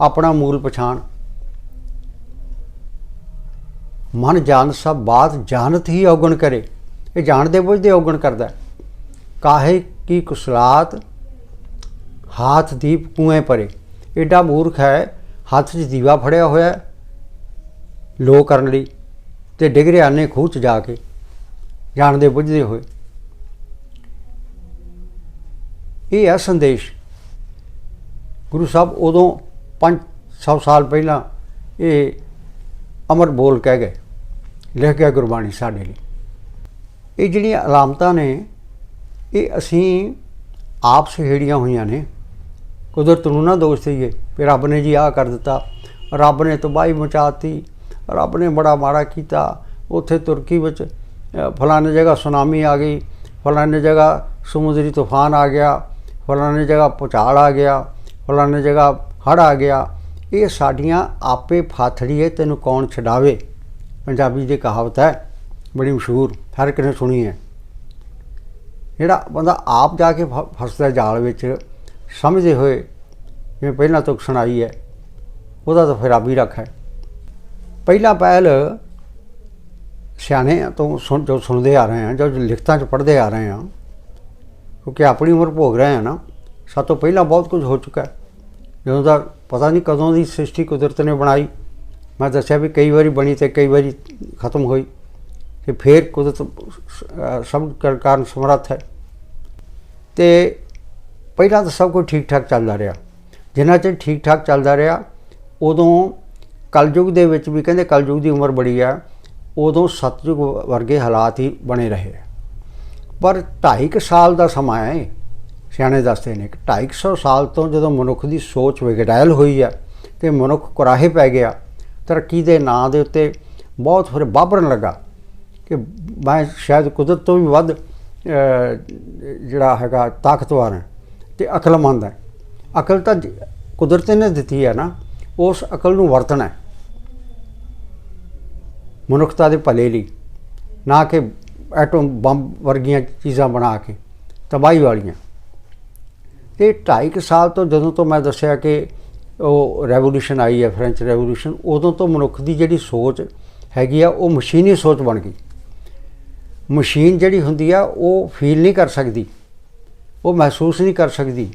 ਆਪਣਾ ਮੂਲ ਪਛਾਣ। ਮਨ ਜਾਣ ਸਭ ਬਾਤ ਜਾਣਤ ਹੀ ਔਗਣ ਕਰੇ। ਇਹ ਜਾਣਦੇ ਬੁੱਝਦੇ ਔਗਣ ਕਰਦਾ ਕਾਹੇ ਕੀ ਕੁਸਲਾਤ ਹਾਥ ਦੀਪ ਕੂਏ ਪਰੇ। ਐਡਾ ਮੂਰਖ ਹੈ ਹੱਥ 'ਚ ਦੀਵਾ ਫੜਿਆ ਹੋਇਆ ਹੈ, ਲੋ ਕਰਨ ਲਈ ਤੇ ਡਿੱਗ ਰਿਹਾ ਨੇ ਖੂਹ 'ਚ ਜਾ ਕੇ। ਜਾਣਦੇ ਬੁੱਝਦੇ ਹੋਏ। ਇਹ ਹੈ ਸੰਦੇਸ਼। ਗੁਰੂ ਸਾਹਿਬ ਉਦੋਂ 500 ਸਾਲ ਪਹਿਲਾਂ ਇਹ ਅਮਰ ਬੋਲ ਕਹਿ ਗਏ, ਲਿਖ ਗਿਆ ਗੁਰਬਾਣੀ ਸਾਡੇ ਲਈ। ਇਹ ਜਿਹੜੀਆਂ ਅਲਾਮਤਾਂ ਨੇ, ਇਹ ਅਸੀਂ ਆਪ ਸਹੇੜੀਆਂ ਹੋਈਆਂ ਨੇ। ਕੁਦਰਤ ਨੂੰ ਨਾ ਦੋਸ਼ ਦੇਈਏ ਵੀ ਰੱਬ ਨੇ ਜੀ ਆਹ ਕਰ ਦਿੱਤਾ। ਰੱਬ ਨੇ ਤਬਾਹੀ ਮਚਾਤੀ, ਰੱਬ ਨੇ ਬੜਾ ਮਾੜਾ ਕੀਤਾ। ਉੱਥੇ ਤੁਰਕੀ ਵਿੱਚ ਫਲਾਣੇ ਜਗ੍ਹਾ ਸੁਨਾਮੀ ਆ ਗਈ। ਫਲਾਣੇ ਜਗ੍ਹਾ ਸਮੁੰਦਰੀ ਤੂਫਾਨ ਆ ਗਿਆ। ਫਲਾਣੇ ਜਗ੍ਹਾ ਭੂਚਾਲ ਆ ਗਿਆ। ਫਲਾਣੇ ਜਗ੍ਹਾ ਹੜ੍ਹ ਆ ਗਿਆ। ਇਹ ਸਾਡੀਆਂ ਆਪੇ ਫਾਥੜੀਏ, ਤੈਨੂੰ ਕੌਣ ਛਡਾਵੇ? ਪੰਜਾਬੀ ਦੀ ਕਹਾਵਤ ਹੈ, ਬੜੀ ਮਸ਼ਹੂਰ, ਹਰ ਇੱਕ ਨੇ ਸੁਣੀ ਹੈ। ਜਿਹੜਾ ਬੰਦਾ ਆਪ ਜਾ ਕੇ ਫ- ਫਸਦਾ ਜਾਲ ਵਿੱਚ, ਸਮਝਦੇ ਹੋਏ, ਜਿਵੇਂ ਪਹਿਲਾਂ ਤੋਂ ਸੁਣਾਈ ਹੈ, ਉਹਦਾ ਤਾਂ ਫਿਰ ਆਪ ਰੱਖ ਹੈ। ਪਹਿਲਾ ਪਹਿਲ ਸਿਆਣੇ ਤੋਂ ਸੁਣ, ਜੋ ਸੁਣਦੇ ਆ ਰਹੇ ਹਾਂ ਜੋ ਲਿਖਤਾਂ 'ਚ ਪੜ੍ਹਦੇ ਆ ਰਹੇ ਹਾਂ ਕਿਉਂਕਿ ਆਪਣੀ ਉਮਰ ਭੋਗ ਰਹੇ ਹਾਂ ਨਾ ਸਾਡੇ ਤੋਂ ਪਹਿਲਾਂ ਬਹੁਤ ਕੁਝ ਹੋ ਚੁੱਕਾ ਹੈ। ਜਦੋਂ ਦਾ ਪਤਾ ਨਹੀਂ ਕਦੋਂ ਦੀ ਸ੍ਰਿਸ਼ਟੀ ਕੁਦਰਤ ਨੇ ਬਣਾਈ, ਮੈਂ ਦੱਸਿਆ ਵੀ ਕਈ ਵਾਰੀ ਬਣੀ ਤੇ ਕਈ ਵਾਰੀ ਖਤਮ ਹੋਈ ਤੇ ਫਿਰ ਕੁਦਰਤ ਸਭ ਕਾਰਨ ਸਮਰੱਥ ਹੈ। ਤੇ ਪਹਿਲਾਂ ਤਾਂ ਸਭ ਕੁਝ ਠੀਕ ਠਾਕ ਚੱਲਦਾ ਰਿਹਾ। ਜਿੰਨਾ ਚਿਰ ਠੀਕ ਠਾਕ ਚੱਲਦਾ ਰਿਹਾ, ਉਦੋਂ ਕਲਯੁਗ ਦੇ ਵਿੱਚ ਵੀ ਕਹਿੰਦੇ ਕਲਯੁਗ ਦੀ ਉਮਰ ਬੜੀ ਆ, ਉਦੋਂ ਸਤਯੁਗ ਵਰਗੇ ਹਾਲਾਤ ਹੀ ਬਣੇ ਰਹੇ। ਪਰ 2.5 ਸਾਲ ਦਾ ਸਮਾਂ ਹੈ। ਸਿਆਣੇ ਦੱਸਦੇ ਨੇ ਕਿ 250 ਸਾਲ ਤੋਂ ਜਦੋਂ ਮਨੁੱਖ ਦੀ ਸੋਚ ਵਿਗੜਾਇਲ ਹੋਈ ਹੈ ਤੇ ਮਨੁੱਖ ਕੁਰਾਹੇ ਪੈ ਗਿਆ, ਤਰੱਕੀ ਦੇ ਨਾਂ ਦੇ ਉੱਤੇ ਬਹੁਤ ਫਿਰ ਬਾਬਰਨ ਲੱਗਾ ਕਿ ਮੈਂ ਸ਼ਾਇਦ ਕੁਦਰਤ ਤੋਂ ਵੀ ਵੱਧ ਜਿਹੜਾ ਹੈਗਾ ਤਾਕਤਵਰ ਹੈ ਤੇ ਅਕਲਮੰਦ ਹੈ। ਅਕਲ ਤਾਂ ਜ- ਕੁਦਰਤ ਨੇ ਦਿੱਤੀ ਹੈ ਨਾ, ਉਸ ਅਕਲ ਨੂੰ ਵਰਤਣਾ ਹੈ। ਮਨੁੱਖਤਾ ਦੇ ਭਲੇ ਲਈ, ਨਾ ਕਿ ਐਟਮ ਬੰਬ ਵਰਗੀਆਂ ਚੀਜ਼ਾਂ ਬਣਾ ਕੇ, ਤਬਾਹੀ ਵਾਲੀਆਂ। ਤੇ 2.5 ਸਾਲ ਤੋਂ ਜਦੋਂ ਤੋਂ ਮੈਂ ਦੱਸਿਆ ਕਿ ਉਹ ਰੈਵੋਲੂਸ਼ਨ ਆਈ ਹੈ ਫ੍ਰੈਂਚ ਰੈਵੋਲੂਸ਼ਨ ਉਦੋਂ ਤੋਂ ਮਨੁੱਖ ਦੀ ਜਿਹੜੀ ਸੋਚ ਹੈਗੀ ਆ, ਉਹ ਮਸ਼ੀਨੀ ਸੋਚ ਬਣ ਗਈ। ਮਸ਼ੀਨ ਜਿਹੜੀ ਹੁੰਦੀ ਆ, ਉਹ ਫੀਲ ਨਹੀਂ ਕਰ ਸਕਦੀ, ਉਹ ਮਹਿਸੂਸ ਨਹੀਂ ਕਰ ਸਕਦੀ।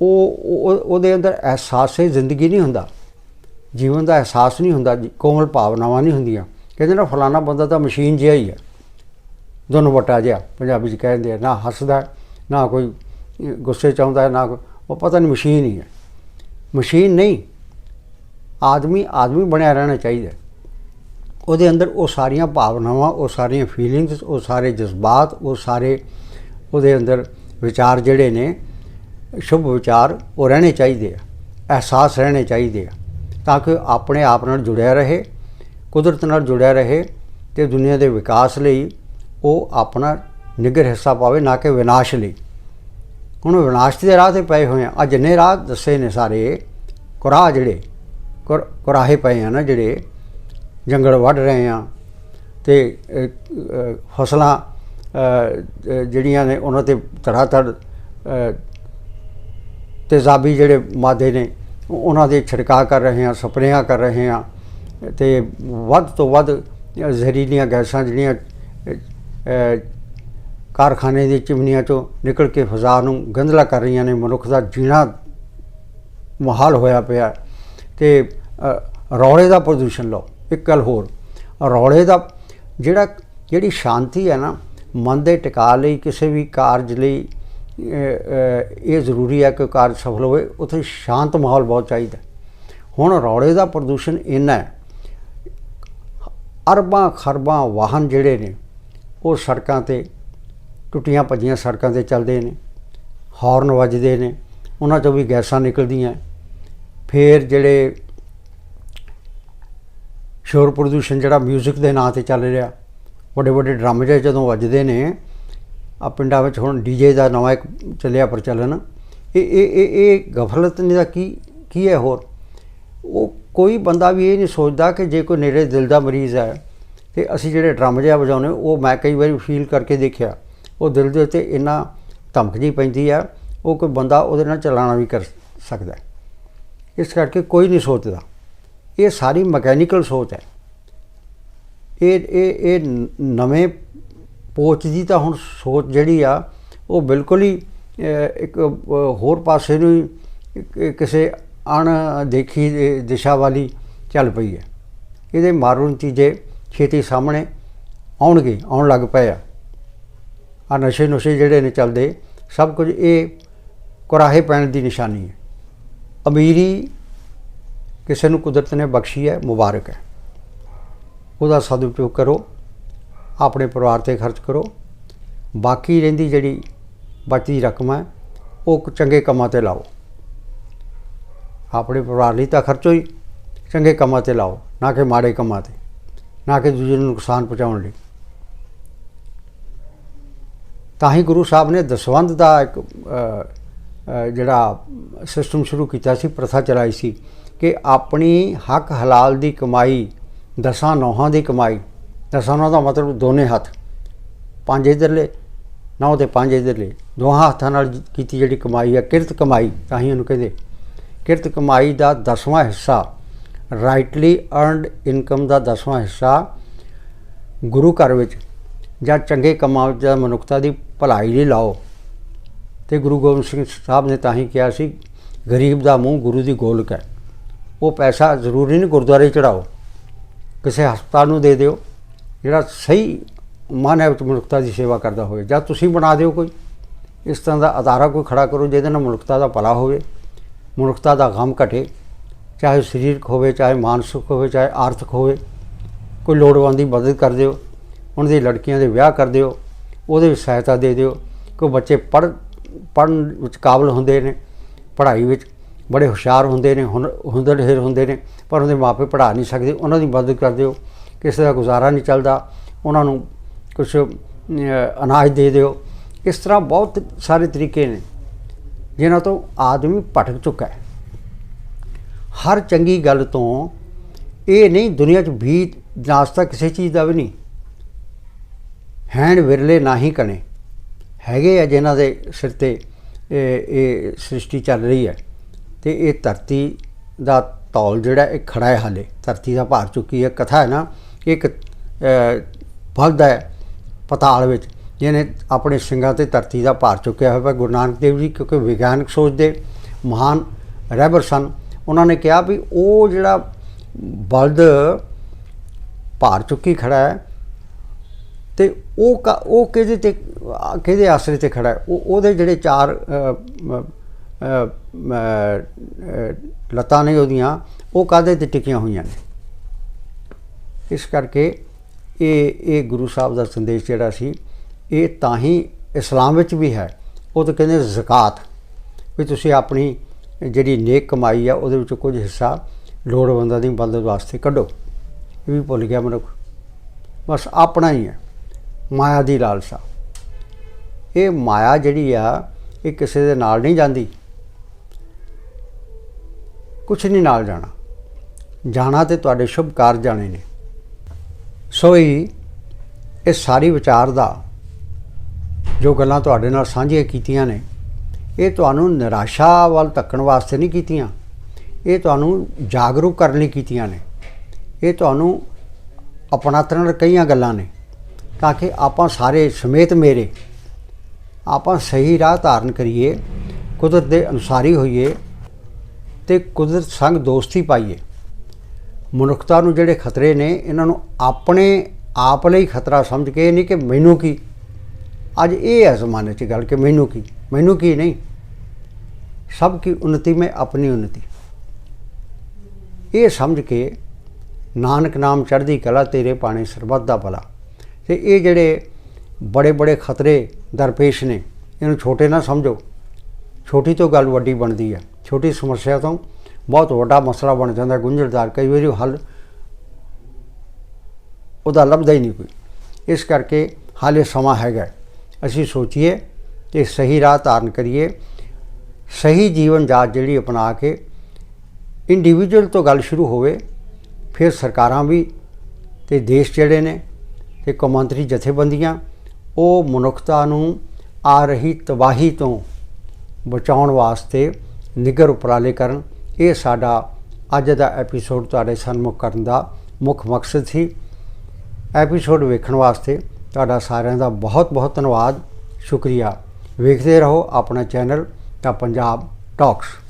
ਉਹ ਉਹਦੇ ਅੰਦਰ ਅਹਿਸਾਸੇ ਜ਼ਿੰਦਗੀ ਨਹੀਂ ਹੁੰਦਾ। ਜੀਵਨ ਦਾ ਅਹਿਸਾਸ ਨਹੀਂ ਹੁੰਦਾ, ਕੋਮਲ ਭਾਵਨਾਵਾਂ ਨਹੀਂ ਹੁੰਦੀਆਂ। ਕਹਿੰਦੇ ਨਾ ਫਲਾਣਾ ਬੰਦਾ ਤਾਂ ਮਸ਼ੀਨ ਜਿਹਾ ਹੀ ਆ। ਦੋਨੋਂ ਵਟਾ ਜਿਹਾ, ਪੰਜਾਬੀ ਚ ਕਹਿੰਦੇ ਆ, ਨਾ ਹੱਸਦਾ ਨਾ ਕੋਈ ਗੁੱਸੇ ਚ ਆਉਂਦਾ ਨਾ ਕੋਈ, ਉਹ ਪਤਾ ਨਹੀਂ ਮਸ਼ੀਨ ਹੀ ਹੈ। ਮਸ਼ੀਨ ਨਹੀਂ, ਆਦਮੀ ਆਦਮੀ ਬਣਿਆ ਰਹਿਣਾ ਚਾਹੀਦਾ ਉਹਦੇ ਅੰਦਰ ਉਹ ਸਾਰੀਆਂ ਭਾਵਨਾਵਾਂ, ਉਹ ਸਾਰੀਆਂ ਫੀਲਿੰਗਸ ਉਹ ਸਾਰੇ ਜਜ਼ਬਾਤ, ਉਹ ਸਾਰੇ ਉਹਦੇ ਅੰਦਰ ਵਿਚਾਰ ਜਿਹੜੇ ਨੇ, ਸ਼ੁਭ ਵਿਚਾਰ, ਉਹ ਰਹਿਣੇ ਚਾਹੀਦੇ ਆ, ਅਹਿਸਾਸ ਰਹਿਣੇ ਚਾਹੀਦੇ ਆ, ਤਾਂ ਕਿ ਉਹ ਆਪਣੇ ਆਪ ਨਾਲ ਜੁੜਿਆ ਰਹੇ, ਕੁਦਰਤ ਨਾਲ ਜੁੜਿਆ ਰਹੇ ਤੇ ਦੁਨੀਆ ਦੇ ਵਿਕਾਸ ਲਈ ਉਹ ਆਪਣਾ ਨਿੱਘਰ ਹਿੱਸਾ ਪਾਵੇ, ਨਾ ਕਿ ਵਿਨਾਸ਼ ਲਈ। ਹੁਣ ਵਿਨਾਸ਼ ਦੇ ਰਾਹ ਤੇ ਪਏ ਹੋਏ ਆ। ਆ ਜਿੰਨੇ ਰਾਹ ਦੱਸੇ ਨੇ ਸਾਰੇ, ਕੁਰਾਹ ਜਿਹੜੇ, ਕੁਰ- ਕੁਰਾਹੇ ਪਏ ਆ ਨਾ ਜਿਹੜੇ, ਜੰਗਲ ਵੱਢ ਰਹੇ ਆ ਤੇ ਫਸਲਾਂ ਜਿਹੜੀਆਂ ਨੇ ਉਹਨਾਂ ਤੇ ਧੜਾ ਧੜ ਤੇਜ਼ਾਬੀ ਜਿਹੜੇ ਮਾਦੇ ਨੇ, ਉਹਨਾਂ ਦੇ ਛਿੜਕਾਅ ਕਰ ਰਹੇ ਆ ਸਪਰੇਆਂ ਕਰ ਰਹੇ ਆ ਤੇ ਵੱਧ ਤੋਂ ਵੱਧ ਜ਼ਹਿਰੀਲੀਆਂ ਗੈਸਾਂ ਜਿਹੜੀਆਂ ਕਾਰਖਾਨੇ ਦੀ ਚਿਮਨੀਆਂ ਚੋਂ ਨਿਕਲ ਕੇ ਫਜ਼ਾ ਨੂੰ ਗੰਧਲਾ ਕਰ ਰਹੀਆਂ ਨੇ। ਮਨੁੱਖ ਦਾ ਜੀਣਾ ਮੁਹਾਲ ਹੋਇਆ ਪਿਆ। ਤੇ ਰੌਲੇ ਦਾ ਪ੍ਰਦੂਸ਼ਣ ਲਓ, ਇੱਕ ਗੱਲ ਹੋਰ। ਰੌਲੇ ਦਾ ਜਿਹੜਾ, ਜਿਹੜੀ ਸ਼ਾਂਤੀ ਹੈ ਨਾ, ਮਨ ਦੇ ਟਿਕਾ ਲਈ, ਕਿਸੇ ਵੀ ਕਾਰਜ ਲਈ ਇਹ ਜ਼ਰੂਰੀ ਹੈ ਕਿ ਕਾਰਜ ਸਫਲ ਹੋਵੇ। ਉੱਥੇ ਸ਼ਾਂਤ ਮਾਹੌਲ ਬਹੁਤ ਚਾਹੀਦਾ। ਹੁਣ ਰੌਲੇ ਦਾ ਪ੍ਰਦੂਸ਼ਣ ਇੰਨਾ ਹੈ, ਅਰਬਾਂ ਖਰਬਾਂ ਵਾਹਨ ਜਿਹੜੇ ਨੇ, ਉਹ ਸੜਕਾਂ ਤੇ ਟੁੱਟੀਆਂ ਭੱਜੀਆਂ ਸੜਕਾਂ ਤੇ ਚੱਲਦੇ ਨੇ, ਹਾਰਨ ਵੱਜਦੇ ਨੇ, ਉਹਨਾਂ ਚੋਂ ਵੀ ਗੈਸਾਂ ਨਿਕਲਦੀਆਂ। ਫਿਰ ਜਿਹੜੇ ਸ਼ੋਰ ਪ੍ਰਦੂਸ਼ਣ ਜਿਹੜਾ 뮤직 ਦੇ ਨਾਂ ਤੇ ਚੱਲ ਰਿਹਾ ਵੱਡੇ ਵੱਡੇ ਡਰਮ ਜਿਹੇ ਜਦੋਂ ਵੱਜਦੇ ਨੇ ਆ ਪਿੰਡਾਂ ਵਿੱਚ ਹੁਣ ਡੀਜੇ ਦਾ ਨਵਾਂ ਇੱਕ ਚੱਲਿਆ ਪ੍ਰਚਲਨ, ਇਹ ਇਹ ਇਹ ਇਹ ਗਫਲਤ ਨੇ ਦਾ ਕੀ ਕੀ ਹੈ ਹੋਰ? ਉਹ ਕੋਈ ਬੰਦਾ ਵੀ ਇਹ ਨਹੀਂ ਸੋਚਦਾ ਕਿ ਜੇ ਕੋਈ ਨੇੜੇ ਦਿਲ ਦਾ ਮਰੀਜ਼ ਹੈ ਤੇ ਅਸੀਂ ਜਿਹੜੇ ਡਰਮ ਜਿਹਾ ਵਜਾਉਨੇ ਉਹ ਮੈਂ ਕਈ ਵਾਰੀ ਫੀਲ ਕਰਕੇ ਦੇਖਿਆ। ਉਹ ਦਿਲ ਦੇ ਉੱਤੇ ਇੰਨਾ ਧਮਕ ਜੀ ਪੈਂਦੀ ਆ, ਉਹ ਕੋਈ ਬੰਦਾ ਉਹਦੇ ਨਾਲ ਚਲਾਣਾ ਵੀ ਕਰ ਸਕਦਾ ਇਸ ਕਰਕੇ ਕੋਈ ਨਹੀਂ ਸੋਚਦਾ। ਇਹ ਸਾਰੀ ਮਕੈਨੀਕਲ ਸੋਚ ਹੈ। ਇਹ ਇਹ ਇਹ ਨਵੇਂ ਪੋਚ ਦੀ ਤਾਂ ਹੁਣ ਸੋਚ ਜਿਹੜੀ ਆ, ਉਹ ਬਿਲਕੁਲ ਹੀ ਇੱਕ ਹੋਰ ਪਾਸੇ ਨੂੰ ਹੀ ਕਿਸੇ ਅਣ ਦੇਖੀ ਦਿਸ਼ਾ ਵਾਲੀ ਚੱਲ ਪਈ ਹੈ। ਇਹਦੇ ਮਾਰੂ ਨਤੀਜੇ ਛੇਤੀ ਸਾਹਮਣੇ ਆਉਣਗੇ, ਆਉਣ ਲੱਗ ਪਏ ਆ। ਆ ਨਸ਼ੇ ਨੁਸ਼ੇ ਜਿਹੜੇ ਨੇ ਚੱਲਦੇ, ਸਭ ਕੁਝ ਇਹ ਕੁਰਾਹੇ ਪੈਣ ਦੀ ਨਿਸ਼ਾਨੀ ਹੈ। ਅਮੀਰੀ ਕਿਸੇ ਨੂੰ ਕੁਦਰਤ ਨੇ ਬਖਸ਼ੀ ਹੈ, ਮੁਬਾਰਕ ਹੈ। ਉਹਦਾ ਸਦਉਪਯੋਗ ਕਰੋ, ਆਪਣੇ ਪਰਿਵਾਰ ਤੇ ਖਰਚ ਕਰੋ। ਬਾਕੀ ਰਹਿੰਦੀ ਜਿਹੜੀ ਬਚਦੀ ਰਕਮ ਹੈ, ਉਹ ਚੰਗੇ ਕੰਮਾਂ ਤੇ ਲਾਓ। ਆਪਣੇ ਪਰਿਵਾਰ ਲਈ ਤਾਂ ਖਰਚੋ ਹੀ ਚੰਗੇ ਕੰਮਾਂ ਤੇ ਲਾਓ, ਨਾ ਕਿ ਮਾੜੇ ਕੰਮਾਂ ਤੇ, ਨਾ ਕਿ ਦੂਜੇ ਨੂੰ ਨੁਕਸਾਨ ਪਹੁੰਚਾਉਣ ਲਈ। ਤਾਂ ਹੀ ਗੁਰੂ ਸਾਹਿਬ ਨੇ ਦਸਵੰਧ ਦਾ ਇੱਕ ਜਿਹੜਾ ਸਿਸਟਮ ਸ਼ੁਰੂ ਕੀਤਾ ਸੀ, ਪ੍ਰਥਾ ਚਲਾਈ ਸੀ ਕਿ ਆਪਣੀ ਹੱਕ ਹਲਾਲ ਦੀ ਕਮਾਈ, ਦਸਾਂ ਨੌਹਾਂ ਦੀ ਕਮਾਈ, ਦਸਾਂ ਨੌਹਾਂ ਦਾ ਮਤਲਬ ਦੋਨੇ ਹੱਥ, ਪੰਜ ਇਧਰਲੇ, ਨੌ ਤੇ ਪੰਜ ਇਧਰਲੇ, ਦੋਹਾਂ ਹੱਥਾਂ ਨਾਲ ਕੀਤੀ ਜਿਹੜੀ ਕਮਾਈ ਹੈ, ਕਿਰਤ ਕਮਾਈ, ਤਾਂ ਹੀ ਉਹਨੂੰ ਕਹਿੰਦੇ, ਕਿਰਤ ਕਮਾਈ ਦਾ ਦਸਵਾਂ ਹਿੱਸਾ ਰਾਈਟਲੀ ਅਰਨਡ ਇਨਕਮ ਦਾ ਦਸਵਾਂ ਹਿੱਸਾ ਗੁਰੂ ਘਰ ਵਿੱਚ ਜਾਂ ਚੰਗੇ ਕੰਮਾਂ ਵਿੱਚ ਜਾਂ ਮਨੁੱਖਤਾ ਦੀ ਭਲਾਈ ਲਈ ਲਾਓ। ਤੇ ਗੁਰੂ ਗੋਬਿੰਦ ਸਿੰਘ ਸਾਹਿਬ ਨੇ ਤਾਂ ਹੀ ਕਿਹਾ ਸੀ, ਗਰੀਬ ਦਾ ਮੂੰਹ ਗੁਰੂ ਦੀ ਗੋਲਕ ਹੈ। ਉਹ ਪੈਸਾ ਜ਼ਰੂਰੀ ਨਹੀਂ ਗੁਰਦੁਆਰੇ ਚੜਾਓ ਕਿਸੇ ਹਸਪਤਾਲ ਨੂੰ ਦੇ ਦਿਓ। ਜਿਹੜਾ ਸਹੀ ਮਨ ਹੈ ਵਿੱਚ ਮਨੁੱਖਤਾ ਦੀ ਸੇਵਾ ਕਰਦਾ ਹੋਵੇ। ਜਾਂ ਤੁਸੀਂ ਬਣਾ ਦਿਓ ਕੋਈ। ਇਸ ਤਰ੍ਹਾਂ ਦਾ ਅਦਾਰਾ ਕੋਈ ਖੜਾ ਕਰੋ, ਜਿਹਦੇ ਨਾਲ ਮਨੁੱਖਤਾ ਦਾ ਭਲਾ ਹੋਵੇ, ਮਨੁੱਖਤਾ ਦਾ ਗਮ ਘਟੇ। ਚਾਹੇ ਸਰੀਰਕ ਹੋਵੇ, ਚਾਹੇ ਮਾਨਸਿਕ ਹੋਵੇ, ਚਾਹੇ ਆਰਥਿਕ ਹੋਵੇ, ਕੋਈ ਲੋੜਵੰਦ ਦੀ ਮਦਦ ਕਰ ਦਿਓ। ਉਹਨਾਂ ਦੀ ਲੜਕੀਆਂ ਦੇ ਵਿਆਹ ਕਰ ਦਿਓ। ਉਹਦੇ ਵਿੱਚ ਸਹਾਇਤਾ ਦੇ ਦਿਓ। ਕਿ ਬੱਚੇ ਪੜ੍ਹ, ਪੜ੍ਹਨ ਵਿੱਚ ਕਾਬਲ ਹੁੰਦੇ ਨੇ, ਪੜ੍ਹਾਈ ਵਿੱਚ ਬੜੇ ਹੁਸ਼ਿਆਰ ਹੁੰਦੇ ਨੇ, ਹੁਨ ਹੁੰਦਰ ਢੇਰ ਹੁੰਦੇ ਨੇ, ਪਰ ਉਹਦੇ ਮਾਪੇ ਪੜ੍ਹਾ ਨਹੀਂ ਸਕਦੇ। ਉਹਨਾਂ ਦੀ ਮਦਦ ਕਰ ਦਿਓ। ਕਿਸੇ ਦਾ ਗੁਜ਼ਾਰਾ ਨਹੀਂ ਚੱਲਦਾ। ਉਹਨਾਂ ਨੂੰ ਕੁਝ ਅਨਾਜ ਦੇ ਦਿਓ। ਇਸ ਤਰ੍ਹਾਂ ਬਹੁਤ ਸਾਰੇ ਤਰੀਕੇ ਨੇ, ਜਿਨ੍ਹਾਂ ਤੋਂ ਆਦਮੀ ਭਟਕ ਚੁੱਕਾ ਹੈ। ਹਰ ਚੰਗੀ ਗੱਲ ਤੋਂ ਇਹ ਨਹੀਂ, ਦੁਨੀਆ 'ਚ ਵੀ ਨਾਸ ਕਿਸੇ ਚੀਜ਼ ਦਾ ਵੀ ਨਹੀਂ। ਹੈਣ ਵਿਰਲੇ ਨਾਹੀ ਕਣੇ। ਹੈਗੇ ਆ ਜਿਨ੍ਹਾਂ ਦੇ ਸਿਰ ਤੇ ਇਹ ਸ੍ਰਿਸ਼ਟੀ ਚੱਲ ਰਹੀ ਹੈ। ਤੇ ਇਹ ਧਰਤੀ ਦਾ ਤੌਲ ਜਿਹੜਾ, ਇਹ ਖੜਾ ਹੈ ਹਾਲੇ। ਧਰਤੀ ਦਾ ਭਾਰ ਚੁੱਕੀ ਹੈ, ਕਥਾ ਹੈ ਨਾ ਕਿ ਇੱਕ ਭਗਦਾ ਹੈ ਪਤਾਲ ਵਿੱਚ, ਜਿਹਨੇ ਆਪਣੇ ਸਿੰਘਾਂ ਤੇ ਧਰਤੀ ਦਾ ਭਾਰ ਚੁੱਕਿਆ ਹੋਇਆ। ਗੁਰੂ ਨਾਨਕ ਦੇਵ ਜੀ ਕਿਉਂਕਿ ਵਿਗਿਆਨਕ ਸੋਚ ਦੇ ਮਹਾਨ ਰਹਿਬਰ ਸਨ, ਉਹਨਾਂ ਨੇ ਕਿਹਾ ਵੀ ਉਹ ਜਿਹੜਾ ਬਲਦ ਭਾਰ ਚੁੱਕੀ ਖੜਾ ਹੈ ਤੇ ਉਹ ਕਾ- ਉਹ ਕਿਹਦੇ ਤੇ ਕਿਹਦੇ ਆਸਰੇ ਤੇ ਖੜਾ ਹੈ? ਉਹ ਉਹਦੇ ਜਿਹੜੇ ਚਾਰ ਅ, ਲੱਤਾਂ ਨੇ ਉਹਦੀਆਂ ਉਹ ਕਾਦੇ ਤੇ ਟਿਕੀਆਂ ਹੋਈਆਂ ਨੇ? ਇਸ ਕਰਕੇ ਇਹ ਇਹ ਗੁਰੂ ਸਾਹਿਬ ਦਾ ਸੰਦੇਸ਼ ਜਿਹੜਾ ਸੀ ਇਹ ਤਾਂ ਹੀ ਇਸਲਾਮ ਵਿੱਚ ਵੀ ਹੈ। ਉਹ ਤਾਂ ਕਹਿੰਦੇ ਜ਼ਕਾਤ ਵੀ ਤੁਸੀਂ ਆਪਣੀ ਜਿਹੜੀ ਨੇਕ ਕਮਾਈ ਆ ਉਹਦੇ ਵਿੱਚੋਂ ਕੁਝ ਹਿੱਸਾ ਲੋੜਵੰਦਾਂ ਦੀ ਮਦਦ ਵਾਸਤੇ ਕੱਢੋ। ਇਹ ਵੀ ਭੁੱਲ ਗਿਆ ਮਨੁੱਖ। ਬਸ ਆਪਣਾ ਹੀ ਹੈ। ਮਾਇਆ ਦੀ ਲਾਲਸਾ। ਇਹ ਮਾਇਆ ਜਿਹੜੀ ਆ, ਇਹ ਕਿਸੇ ਦੇ ਨਾਲ ਨਹੀਂ ਜਾਂਦੀ। ਕੁਛ ਨਹੀਂ ਨਾਲ ਜਾਣਾ। ਜਾਣਾ ਤੇ ਤੁਹਾਡੇ ਸ਼ੁਭ ਕਾਰਜ ਜਾਣੇ ਨੇ। ਸੋ ਹੀ ਇਹ ਸਾਰੀ ਵਿਚਾਰ ਦਾ ਜੋ ਗੱਲਾਂ ਤੁਹਾਡੇ ਨਾਲ ਸਾਂਝੀਆਂ ਕੀਤੀਆਂ ਨੇ, ਇਹ ਤੁਹਾਨੂੰ ਨਿਰਾਸ਼ਾ ਵੱਲ ਧੱਕਣ ਵਾਸਤੇ ਨਹੀਂ ਕੀਤੀਆਂ। ਇਹ ਤੁਹਾਨੂੰ ਜਾਗਰੂਕ ਕਰਨ ਲਈ ਕੀਤੀਆਂ ਨੇ। ਇਹ ਤੁਹਾਨੂੰ ਅਪਣਾਤਣ ਕਈਆਂ ਗੱਲਾਂ ਨੇ। ਤਾਂ ਕਿ ਆਪਾਂ ਸਾਰੇ ਸਮੇਤ ਮੇਰੇ ਆਪਾਂ ਸਹੀ ਰਾਹ ਧਾਰਨ ਕਰੀਏ, ਕੁਦਰਤ ਦੇ ਅਨੁਸਾਰੀ ਹੋਈਏ ਤੇ ਕੁਦਰਤ ਸੰਗ ਦੋਸਤੀ ਪਾਈਏ। ਮਨੁੱਖਤਾ ਨੂੰ ਜਿਹੜੇ ਖਤਰੇ ਨੇ, ਇਹਨਾਂ ਨੂੰ ਆਪਣੇ ਆਪ ਲਈ ਖਤਰਾ ਸਮਝ ਕੇ, ਨਹੀਂ ਕਿ ਮੈਨੂੰ ਕੀ? ਅੱਜ ਇਹ ਹੈ ਜ਼ਮਾਨੇ 'ਚ ਗੱਲ ਕਿ ਮੈਨੂੰ ਕੀ? ਮੈਨੂੰ ਕੀ ਨਹੀਂ? ਸਭ ਕੀ ਉન્નਤੀ ਮੈਂ ਆਪਣੀ ਉન્નਤੀ ਇਹ ਸਮਝ ਕੇ ਨਾਨਕ ਨਾਮ ਚੜ੍ਹਦੀ ਕਲਾ ਤੇਰੇ ਪਾਣੀ ਸਰਬੱਤ ਦਾ ਭਲਾ। ਤੇ ਇਹ ਜਿਹੜੇ ਬੜੇ ਬੜੇ ਖਤਰੇ ਦਰਪੇਸ਼ ਨੇ, ਇਹਨੂੰ ਛੋਟੇ ਨਾ ਸਮਝੋ। ਛੋਟੀ ਤੋਂ ਗੱਲ ਵੱਡੀ ਬਣਦੀ ਹੈ ਛੋਟੀ ਸਮੱਸਿਆ ਤੋਂ ਬਹੁਤ ਵੱਡਾ ਮਸਲਾ ਬਣ ਜਾਂਦਾ ਗੁੰਝਲਦਾਰ, ਕਈ ਵਾਰੀ ਹੱਲ ਉਹਦਾ ਲੱਭਦਾ ਹੀ ਨਹੀਂ ਕੋਈ। ਇਸ ਕਰਕੇ ਹਾਲੇ ਸਮਾਂ ਹੈਗਾ। ਅਸੀਂ ਸੋਚੀਏ ਕਿ ਸਹੀ ਰਾਹ ਧਾਰਨ ਕਰੀਏ। ਸਹੀ ਜੀਵਨ ਜਾਚ ਜਿਹੜੀ ਅਪਣਾ ਕੇ ਇੰਡੀਵਿਜੂਅਲ ਤੋਂ ਗੱਲ ਸ਼ੁਰੂ ਹੋਵੇ, ਫਿਰ ਸਰਕਾਰਾਂ ਵੀ ਤੇ ਦੇਸ਼ ਜਿਹੜੇ ਨੇ ਤੇ ਕੌਮਾਂਤਰੀ ਜਥੇਬੰਦੀਆਂ, ਉਹ ਮਨੁੱਖਤਾ ਨੂੰ ਆ ਰਹੀ ਤਬਾਹੀ ਤੋਂ ਬਚਾਉਣ ਵਾਸਤੇ ਨਿਗਰ ਉਪਰਾਲੇ ਕਰਨ। ਇਹ ਸਾਡਾ ਅੱਜ ਦਾ ਐਪੀਸੋਡ ਤੁਹਾਡੇ ਸਨਮੁਖ ਕਰਨ ਦਾ ਮੁੱਖ ਮਕਸਦ ਸੀ। ਐਪੀਸੋਡ ਵੇਖਣ ਵਾਸਤੇ ਤੁਹਾਡਾ ਸਾਰਿਆਂ ਦਾ ਬਹੁਤ ਬਹੁਤ ਧੰਨਵਾਦ। ਸ਼ੁਕਰੀਆ। ਵੇਖਦੇ ਰਹੋ ਆਪਣਾ ਚੈਨਲ ਦਾ ਪੰਜਾਬ ਟਾਕਸ।